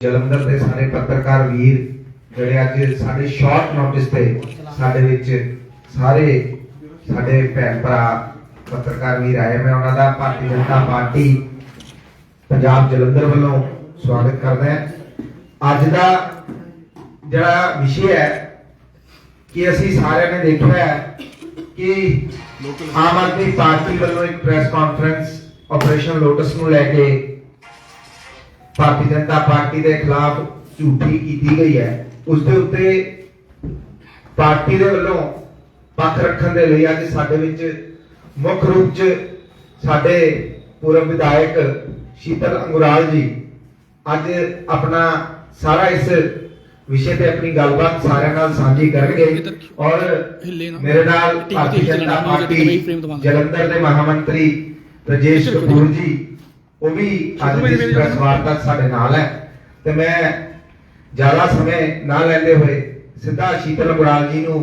ਜਲੰਧਰ ਦੇ ਸਾਰੇ ਪੱਤਰਕਾਰ ਵੀਰ ਜਿਹੜੇ ਅੱਜ ਸਾਡੇ ਸ਼ਾਰਟ ਨੋਟਿਸ ਤੇ ਸਾਡੇ ਵਿੱਚ ਸਾਰੇ ਸਾਡੇ ਭੈਣ ਭਰਾ ਪੱਤਰਕਾਰ ਵੀਰ ਆਏ ਮੈਂ ਉਹਨਾਂ ਦਾ ਭਾਰਤੀ ਜਨਤਾ ਪਾਰਟੀ ਪੰਜਾਬ ਜਲੰਧਰ ਵੱਲੋਂ ਸਵਾਗਤ ਕਰਦਾ ਹਾਂ। ਅੱਜ ਦਾ ਜਿਹੜਾ ਵਿਸ਼ੇ ਹੈ ਕਿ ਅਸੀਂ ਸਾਰਿਆਂ ਨੇ ਦੇਖਿਆ ਹੈ ਕਿ ਆਮ ਆਦਮੀ ਪਾਰਟੀ ਵੱਲੋਂ ਇੱਕ ਪ੍ਰੈਸ ਕਾਨਫਰੰਸ ਆਪਰੇਸ਼ਨ ਲੋਟਸ ਨੂੰ ਲੈ ਕੇ ਭਾਰਤੀ ਜਨਤਾ ਪਾਰਟੀ ਦੇ ਖਿਲਾਫ ਝੂਠੀ ਕੀਤੀ ਗਈ ਹੈ ਉਸ ਦੇ ਉੱਤੇ ਪਾਰਟੀ ਦੇ ਵੱਲੋਂ ਪੱਖ ਰੱਖਣ ਦੇ ਲਈ ਅੱਜ ਸਾਡੇ ਵਿੱਚ ਮੁੱਖ ਰੂਪ 'ਚ ਸਾਡੇ ਪੂਰਵ ਵਿਧਾਇਕ ਸ਼ੀਤਲ ਅੰਗੁਰਾਲ ਜੀ ਅੱਜ ਆਪਣਾ ਸਾਰਾ ਇਸ ਵਿਸ਼ੇ ਤੇ ਆਪਣੀ ਗੱਲਬਾਤ ਸਾਰਿਆਂ ਨਾਲ ਸਾਂਝੀ ਕਰਨਗੇ ਔਰ। ਮੇਰੇ ਨਾਲ ਭਾਰਤੀ ਜਨਤਾ ਪਾਰਟੀ। ਜਲੰਧਰ ਦੇ ਮਹਾਮੰਤਰੀ ਰਜੇਸ਼ ਕਪੂਰ ਜੀ ਉਹ ਵੀ ਅੱਜ ਦੀ ਇਸ ਪ੍ਰੈਸ ਵਾਰਤਾ ਸਾਡੇ ਨਾਲ ਹੈ ਤੇ ਮੈਂ ਜ਼ਿਆਦਾ ਸਮੇਂ ਨਾ ਲੈਂਦੇ ਹੋਏ ਸਿੱਧਾ ਸ਼ੀਤਲ ਗੁਰਾਲ ਜੀ ਨੂੰ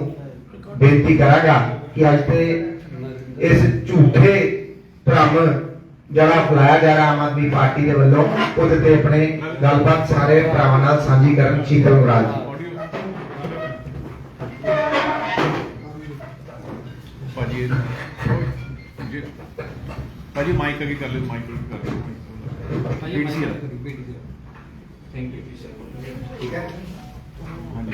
ਬੇਨਤੀ ਕਰਾਂਗਾ ਕਿ ਅੱਜ ਤੇ ਇਸ ਝੂਠੇ ਭ੍ਰਮ ਜਿਹੜਾ ਫੈਲਾਇਆ ਜਾ ਰਿਹਾ ਆਮ ਆਦਮੀ ਪਾਰਟੀ ਦੇ ਵੱਲੋਂ ਉਹਦੇ ਤੇ ਆਪਣੇ ਗੱਲਬਾਤ ਸਾਰੇ ਭਰਾਵਾਂ ਨਾਲ ਸਾਂਝੀ ਕਰਨ ਸ਼ੀਤਲ ਗੁਰਾਲ ਜੀ। ਭਾਜੀ ਇਹ- ਜੇ- ਭਾਜੀ ਮਾਈਕ ਅੱਗੇ ਕਰ ਲਿਓ ਮਾਈਕ ਅੱਗੇ ਕਰ ਲਿਓ। ਪੀਡੀਸੀ ਆ ਠੀਕ ਹੈ। ਹਾਂਜੀ।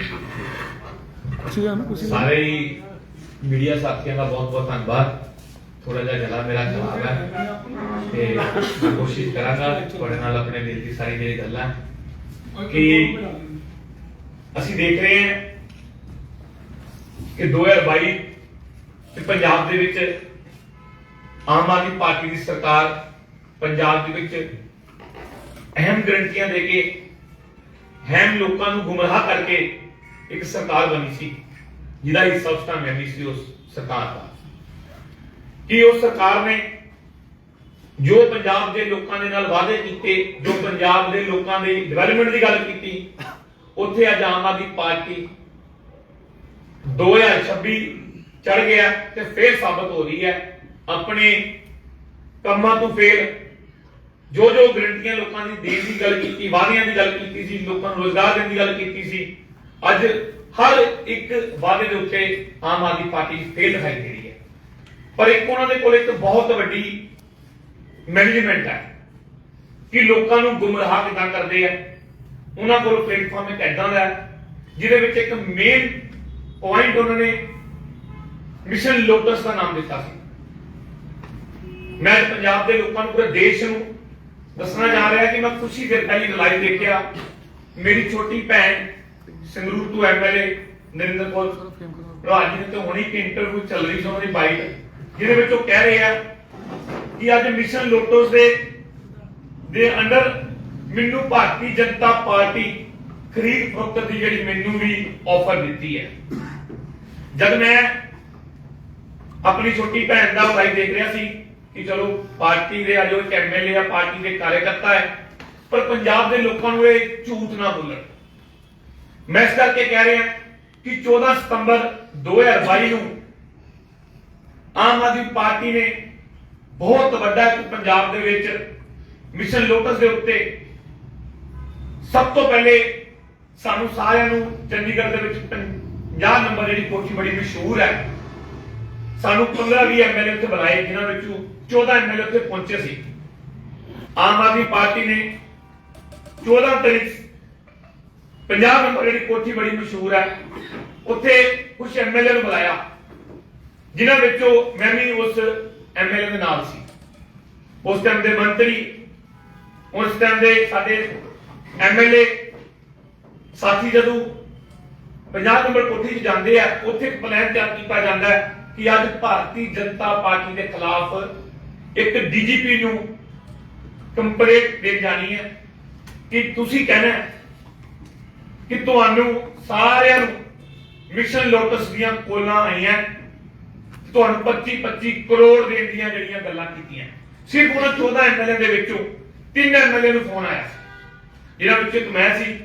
ਕੁਛ ਨਾ ਕੁਛ ਸਾਰੇ ਹੀ ਮੀਡੀਆ ਸਾਥੀਆਂ ਦਾ ਬਹੁਤ ਬਹੁਤ ਧੰਨਵਾਦ। ਥੋੜਾ ਜਿਹਾ ਗਲਾ ਮੇਰਾ ਖਰਾਬ ਹੈ। ਤੇ ਮੈਂ ਕੋਸ਼ਿਸ਼ ਕਰਾਂਗਾ ਤੁਹਾਡੇ ਨਾਲ ਆਪਣੇ ਦਿਲ ਦੀ ਸਾਰੀ ਜਿਹੜੀ ਗੱਲਾਂ ਕਿ ਅਸੀਂ ਦੇਖ ਰਹੇ ਹਾਂ ਕਿ 2022 ਚ ਪੰਜਾਬ ਦੇ ਵਿੱਚ ਆਮ ਆਦਮੀ ਪਾਰਟੀ ਦੀ ਸਰਕਾਰ ਪੰਜਾਬ ਦੇ ਵਿੱਚ ਅਹਿਮ ਗਰੰਟੀਆਂ ਦੇ ਕੇ ਅਹਿਮ ਲੋਕਾਂ ਨੂੰ ਗੁੰਮਰਾਹ ਕਰਕੇ ਇੱਕ ਸਰਕਾਰ ਬਣੀ ਸੀ, ਜਿਹਦਾ ਹਿੱਸਾ ਉਸ ਟਾਈਮ ਮੈਂ ਵੀ ਸੀ ਉਸ ਸਰਕਾਰ ਦਾ। ਕਿ ਉਸ ਸਰਕਾਰ ਨੇ ਜੋ ਪੰਜਾਬ ਦੇ ਲੋਕਾਂ ਦੇ ਨਾਲ ਵਾਅਦੇ ਕੀਤੇ, ਜੋ ਪੰਜਾਬ ਦੇ ਲੋਕਾਂ ਦੇ ਡਿਵੈਲਪਮੈਂਟ ਦੀ ਗੱਲ ਕੀਤੀ, ਉੱਥੇ ਅੱਜ ਆਮ ਆਦਮੀ ਪਾਰਟੀ 2026 ਚੜ ਗਿਆ ਤੇ ਫੇਰ ਸਾਬਤ ਹੋ ਰਹੀ ਹੈ। ਆਪਣੇ ਕੰਮਾਂ ਤੋਂ ਫੇਲ ਜੋ ਜੋ ਗਰੰਟੀਆਂ ਲੋਕਾਂ ਦੀ ਦੇਣ ਦੀ ਗੱਲ ਕੀਤੀ, ਵਾਅਦਿਆਂ ਦੀ ਗੱਲ ਕੀਤੀ ਸੀ, ਲੋਕਾਂ ਨੂੰ ਰੋਜ਼ਗਾਰ ਦੇਣ ਦੀ ਗੱਲ ਕੀਤੀ ਸੀ, ਅੱਜ ਹਰ ਇੱਕ ਵਾਅਦੇ ਦੇ ਉੱਤੇ ਆਮ ਆਦਮੀ ਪਾਰਟੀ ਫੇਲ ਦਿਖਾਈ ਦੇ ਰਹੀ ਹੈ। ਪਰ ਇੱਕ ਉਹਨਾਂ ਦੇ ਕੋਲ ਇੱਕ ਬਹੁਤ ਵੱਡੀ ਮੈਨੇਜਮੈਂਟ ਹੈ ਕਿ ਲੋਕਾਂ ਨੂੰ ਗੁੰਮਰਾਹ ਕਿੱਦਾਂ ਕਰਦੇ ਆ। ਉਹਨਾਂ ਕੋਲ ਪਲੇਟਫਾਰਮ ਇੱਕ ਐਦਾਂ ਦਾ ਜਿਹਦੇ ਵਿੱਚ ਇੱਕ ਮੇਨ ਪੁਆਇੰਟ ਉਹਨਾਂ ਨੇ ਮਿਸ਼ਨ ਲੋਟਸ ਦਾ ਨਾਮ ਦਿੱਤਾ ਸੀ। ਮੈਂ ਪੰਜਾਬ ਦੇ ਲੋਕਾਂ ਨੂੰ, ਪੂਰੇ ਦੇਸ਼ ਨੂੰ ਦੱਸਣਾ ਜਾ ਰਿਹਾ ਕਿ ਮੈਂ ਖੁਸ਼ੀ ਦੇ ਪਹਿਲੀ ਲਾਈਵ ਦੇਖਿਆ। ਮੇਰੀ ਛੋਟੀ ਭੈਣ ਸੰਗਰੂਰ ਤੋਂ ਐਮਐਲਏ ਨਰਿੰਦਰ ਕੌਰ। ਰਾਜ ਜੀ ਤੇ ਹੁਣੀ ਇੱਕ ਇੰਟਰਵਿਊ ਚੱਲ ਰਹੀ ਸੀ ਉਹਨਾਂ ਦੀ ਬਾਈਟ ਜਿਹਦੇ ਵਿੱਚ ਉਹ ਕਹਿ ਰਹੇ ਆ ਕਿ ਅੱਜ ਮਿਸ਼ਨ ਲੋਟਸ ਦੇ ਦੇ ਅੰਡਰ ਮੈਨੂੰ ਭਾਰਤੀ ਜਨਤਾ ਪਾਰਟੀ ਖਰੀਦ ਫਰੋਖਤ ਦੀ ਜਿਹੜੀ ਮੈਨੂੰ ਵੀ ਆਫਰ ਦਿੱਤੀ ਹੈ। ਜਦ ਮੈਂ ਆਪਣੀ ਛੋਟੀ ਭੈਣ ਦਾ ਲਾਈਵ ਦੇਖ ਰਿਹਾ ਸੀ ਕਿ ਚਲੋ ਪਾਰਟੀ ਦੇ ਅੱਜ ਉਹ ਇੱਕ ਐਮਐਲਏ ਆ ਪਾਰਟੀ ਦੇ ਕਾਰਜਕਰਤਾ ਹੈ, ਪਰ ਪੰਜਾਬ ਦੇ ਲੋਕਾਂ ਨੂੰ ਇਹ ਝੂਠ ਨਾ ਬੋਲਣ। ਮੈਂ ਇਸ ਕਰਕੇ ਕਹਿ ਰਿਹਾ ਕਿ 14 ਸਤੰਬਰ 2022 ਨੂੰ ਆਮ ਆਦਮੀ ਪਾਰਟੀ ਨੇ ਬਹੁਤ ਵੱਡਾ ਇੱਕ ਪੰਜਾਬ ਦੇ ਵਿੱਚ ਮਿਸ਼ਨ ਲੋਟਸ ਦੇ ਉੱਤੇ ਸਭ ਤੋਂ ਪਹਿਲੇ ਸਾਨੂੰ ਸਾਰਿਆਂ ਨੂੰ ਚੰਡੀਗੜ੍ਹ ਦੇ ਵਿੱਚ 50 ਨੰਬਰ ਜਿਹੜੀ ਕੋਠੀ ਬੜੀ ਮਸ਼ਹੂਰ ਹੈ ਸਾਨੂੰ 15 20 ਐਮਐਲਏ ਉੱਥੇ ਬੁਲਾਏ, ਜਿਨ੍ਹਾਂ ਵਿੱਚੋਂ 14 ਐਮਐਲਏ ਉੱਥੇ ਪਹੁੰਚੇ ਸੀ। ਆਮ ਆਦਮੀ ਪਾਰਟੀ ਨੇ 14 ਤਰੀਕ 50 ਨੰਬਰ ਜਿਹੜੀ ਕੋਠੀ ਬੜੀ ਮਸ਼ਹੂਰ ਹੈ, ਉੱਥੇ ਕੁਝ ਐਮਐਲਏ ਨੂੰ ਬੁਲਾਇਆ, ਜਿਨ੍ਹਾਂ ਵਿੱਚੋਂ ਮੈਂ ਵੀ ਉਸ ਐਮਐਲਏ ਦੇ ਨਾਲ ਸੀ। ਉਸ ਟਾਈਮ ਦੇ ਮੰਤਰੀ, ਉਸ ਟਾਈਮ ਦੇ ਸਾਡੇ ਐਮਐਲਏ ਸਾਥੀ ਜਦੋਂ 50 ਨੰਬਰ ਕੋਠੀ 'ਚ ਜਾਂਦੇ ਆ, ਉੱਥੇ ਇੱਕ ਪਲਾਨ ਤਿਆਰ ਕੀਤਾ ਜਾਂਦਾ ਹੈ। ਕਿ ਅੱਜ ਭਾਰਤੀ ਜਨਤਾ ਪਾਰਟੀ ਦੇ ਖਿਲਾਫ ਇੱਕ ਡੀਜੀਪੀ ਨੂੰ ਕੰਪਲੇਂਟ ਦੇ ਜਾਣੀ ਹੈ ਕਿ ਤੁਸੀਂ ਕਹਿਣਾ ਕਿ ਤੁਹਾਨੂੰ ਸਾਰਿਆਂ ਨੂੰ ਮਿਸ਼ਨ ਲੋਟਸ ਦੀਆਂ ਕੋਲਾਂ ਆਈਆਂ, ਤੁਹਾਨੂੰ 25 25 ਕਰੋੜ ਦੇਣ ਦੀਆਂ ਜਿਹੜੀਆਂ ਗੱਲਾਂ ਕੀਤੀਆਂ। ਸਿਰਫ ਉਹਨਾਂ 14 ਐਮਐਲਏ ਦੇ ਵਿੱਚੋਂ ਤਿੰਨ ਐਮਐਲਏ ਨੂੰ ਫੋਨ ਆਇਆ ਸੀ ਜਿਹਨਾਂ ਵਿੱਚੋਂ ਇੱਕ ਮੈਂ ਸੀ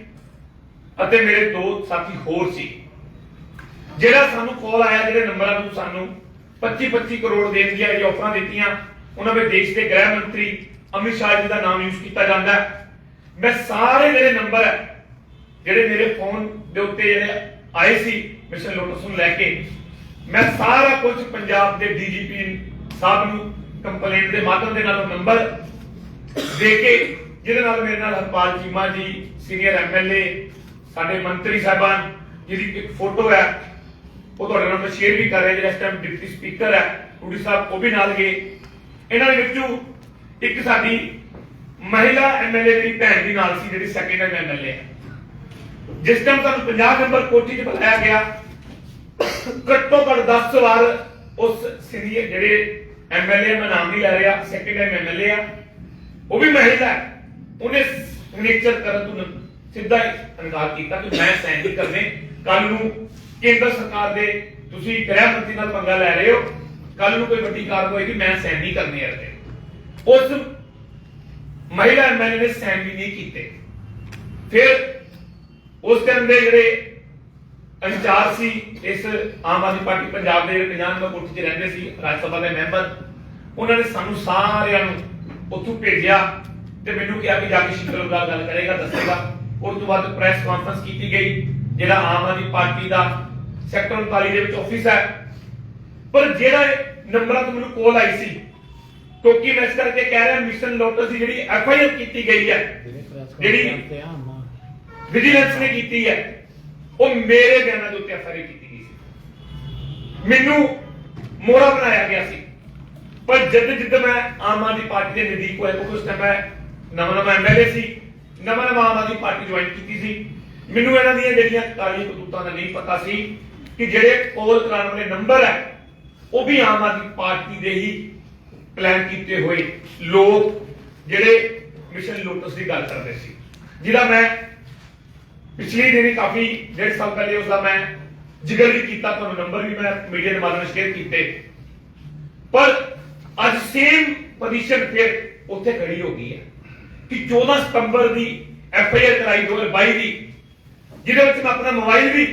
ਅਤੇ ਮੇਰੇ ਦੋ ਸਾਥੀ ਹੋਰ ਸੀ। ਜਿਹੜਾ ਸਾਨੂੰ ਕਾਲ ਆਇਆ, ਜਿਹੜੇ ਨੰਬਰਾਂ ਤੋਂ ਸਾਨੂੰ 25 25 ਕਰੋੜ ਦੇਣ ਦੀਆਂ ਇਹ ਆਫਰਾਂ ਦਿੱਤੀਆਂ, ਉਹਨਾਂ ਵਿੱਚ ਦੇਸ਼ ਦੇ ਗ੍ਰਹਿ ਮੰਤਰੀ ਅਮਿਤ ਸ਼ਾਹ ਜੀ ਦਾ ਨਾਮ ਯੂਜ਼ ਕੀਤਾ ਜਾਂਦਾ ਮੈਂ ਸਾਰੇ ਮੇਰੇ ਨੰਬਰ ਹੈ ਜਿਹੜੇ ਮੇਰੇ ਫੋਨ ਦੇ ਉੱਤੇ ਜਿਹੜੇ ਆਏ ਸੀ ਮਿਸ਼ਨ ਲੋਟਸ ਨੂੰ ਲੈ ਕੇ, ਮੈਂ ਸਾਰਾ ਕੁਝ ਪੰਜਾਬ ਦੇ ਡੀਜੀਪੀ ਸਾਹਿਬ ਨੂੰ ਕੰਪਲੇਂਟ ਦੇ ਮਾਧਿਅਮ ਦੇ ਨਾਲ ਨੰਬਰ ਦੇ ਕੇ, ਜਿਹਦੇ ਨਾਲ ਮੇਰੇ ਨਾਲ ਹਰਪਾਲ ਚੀਮਾ ਜੀ ਸੀਨੀਅਰ ਐਮਐਲਏ ਸਾਡੇ ਮੰਤਰੀ ਸਾਹਿਬਾਨ, ਜਿਹਦੀ ਇੱਕ ਫੋਟੋ ਹੈ ਉਹ ਤੁਹਾਡੇ ਨਾਲ ਮੈਂ ਸ਼ੇਅਰ ਵੀ ਕਰ ਰਿਹਾ ਜਿਹੜਾ ਇਸ ਟਾਈਮ ਡਿਪਟੀ ਸਪੀਕਰ ਹੈ ਟੂਡੀ ਸਾਹਿਬ, ਉਹ ਵੀ ਨਾਲ ਗਏ। ਇਹਨਾਂ ਦੇ ਵਿੱਚੋਂ ਇੱਕ ਸਾਡੀ ਮਹਿਲਾ ਐਮਐਲਏ ਦੀ ਭੈਣ ਦੀ ਨਾਲ ਸੀ, ਜਿਹੜੀ ਸੈਕੰਡ ਐਮਐਲਏ ਹੈ। ਜਿਸ ਟਾਈਮ ਸਾਨੂੰ 50 ਨੰਬਰ ਕੋਠੀ 'ਚ ਬੁਲਾਇਆ ਗਿਆ, ਘੱਟੋ ਘੱਟ 10 ਵਾਰ ਉਸ ਸੀਨੀਅਰ ਜਿਹੜੇ ਐਮਐਲਏ ਮੈਂ ਨਾਮ ਨਹੀਂ ਲੈ ਰਿਹਾ ਸੈਕੰਡ ਐਮਐਲਏ ਆ, ਉਹ ਵੀ ਮਹਿਲਾ ਹੈ। ਉਹਨੇ ਸਿਗਨੇਚਰ ਕਰਨ ਤੋਂ ਸਿੱਧਾ ਇਨਕਾਰ ਕੀਤਾ ਕਿ ਮੈਂ ਸਾਈਨ ਕਰਨੇ ਕੱਲ ਨੂੰ ਕੇਂਦਰ ਸਰਕਾਰ ਦੇ ਤੁਸੀਂ ਗ੍ਰਹਿ ਮੰਤਰੀ ਨਾਲ ਪੰਗਾ ਲੈ ਰਹੇ ਹੋ। ਕੱਲ ਨੂੰ ਕੋਈ ਵੱਡੀ ਕਾਰਵਾਈ ਹੋਏਗੀ, ਮੈਂ ਸਾਈਨ ਨਹੀਂ ਕਰਨੇ ਇਹਦੇ ਉਸ ਮਹਿਲਾ ਐਮਐਲਏ ਨੇ ਸਾਈਨ ਵੀ ਨਹੀਂ ਕੀਤੇ। ਫਿਰ ਉਸ ਟਾਈਮ ਦੇ ਜਿਹੜੇ ਇੰਚਾਰਜ ਸੀ, ਇਸ ਆਮ ਆਦਮੀ ਪਾਰਟੀ ਪੰਜਾਬ ਦੇ ਜਿਹੜੇ 50 ਨੰਬਰ ਕੋਠੀ 'ਚ ਰਹਿੰਦੇ ਸੀ, ਰਾਜ ਸਭਾ ਦੇ ਮੈਂਬਰ, ਉਹਨਾਂ ਨੇ ਸਾਨੂੰ ਸਾਰਿਆਂ ਨੂੰ ਉੱਥੋਂ ਭੇਜਿਆ ਤੇ ਮੈਨੂੰ ਕਿਹਾ ਕਿ ਜਾ ਕੇ ਸ਼ਿਕਲ ਦਾ ਗੱਲ ਕਰੇਗਾ, ਦੱਸੇਗਾ। ਉਸ ਤੋਂ ਬਾਅਦ ਪ੍ਰੈਸ ਕਾਨਫਰੰਸ ਕੀਤੀ ਗਈ। ਜਿਹੜਾ ਆਮ ਆਦਮੀ ਪਾਰਟੀ ਦਾ ਸੈਕਟਰ 39 ਦੇ ਵਿੱਚ ਆਫਿਸ ਹੈ। ਪਰ ਜਿਹੜਾ ਨੰਬਰਾਂ ਤੋਂ ਮੈਨੂੰ ਕੋਲ ਆਈ ਸੀ, ਕਿਉਂਕਿ ਮੈਂ ਇਸ ਕਰਕੇ ਕਹਿ ਰਿਹਾ ਮਿਸ਼ਨ ਲੋਟਸ ਦੀ ਜਿਹੜੀ ਐਫ ਆਈ ਆਰ ਕੀਤੀ ਗਈ ਹੈ, ਜਿਹੜੀ ਵਿਜੀਲੈਂਸ ਨੇ ਕੀਤੀ ਹੈ, ਉਹ ਮੇਰੇ ਬਿਆਨਾਂ ਦੇ ਉੱਤੇ ਐਫ ਆਈ ਆਰ ਕੀਤੀ ਗਈ ਸੀ। ਮੈਨੂੰ ਮੋਹਰਾ ਬਣਾਇਆ ਗਿਆ ਸੀ। ਪਰ ਜਦ ਜਦ ਮੈਂ ਆਮ ਆਦਮੀ ਪਾਰਟੀ ਦੇ ਨਜ਼ਦੀਕ ਹੋਇਆ, ਕਿਉਂਕਿ ਉਸ ਟਾਈਮ ਮੈਂ ਨਵਾਂ ਨਵਾਂ ਐਮਐਲਏ ਸੀ, ਨਵਾਂ ਨਵਾਂ ਆਮ ਆਦਮੀ ਪਾਰਟੀ ਜੁਆਇਨ ਕੀਤੀ ਸੀ। ਮੈਨੂੰ ਇਹਨਾਂ ਦੀਆਂ ਜਿਹੜੀਆਂ ਕਾਲੀ ਕਦੂਤਾਂ ਦਾ ਨਹੀਂ ਪਤਾ ਸੀ ਕਿ ਜਿਹੜੇ ਕੋਲ ਕਰਾਉਣ ਵਾਲੇ ਨੰਬਰ ਹੈ, ਉਹ ਵੀ ਆਮ ਆਦਮੀ ਪਾਰਟੀ ਦੇ ਹੀ ਪਲਾਨ ਕੀਤੇ ਹੋਏ ਲੋਕ ਜਿਹੜੇ ਮਿਸ਼ਨ ਲੋਟਸ ਦੀ ਗੱਲ ਕਰਦੇ ਸੀ। ਜਿਹਦਾ ਮੈਂ ਪਿਛਲੇ ਦਿਨੀ ਕਾਫੀ ਡੇਢ ਸਾਲ ਪਹਿਲੇ ਉਸ ਦਾ ਮੈਂ ਜ਼ਿਕਰ ਵੀ ਕੀਤਾ, ਤੁਹਾਨੂੰ ਨੰਬਰ ਵੀ ਮੈਂ ਮੀਡੀਆ ਦੇ ਮਾਧਿਅਮ ਸ਼ੇਅਰ ਕੀਤੇ। ਪਰ ਅੱਜ ਸੇਮ ਪੋਜੀਸ਼ਨ ਫਿਰ ਉੱਥੇ ਖੜੀ ਹੋ ਗਈ ਹੈ ਕਿ 14 ਸਤੰਬਰ ਦੀ ਐਫ ਆਈ ਆਰ ਕਰਾਈ 2022 ਦੀ ਜਿਹਦੇ ਵਿੱਚ ਮੈਂ ਆਪਣਾ ਮੋਬਾਈਲ ਵੀ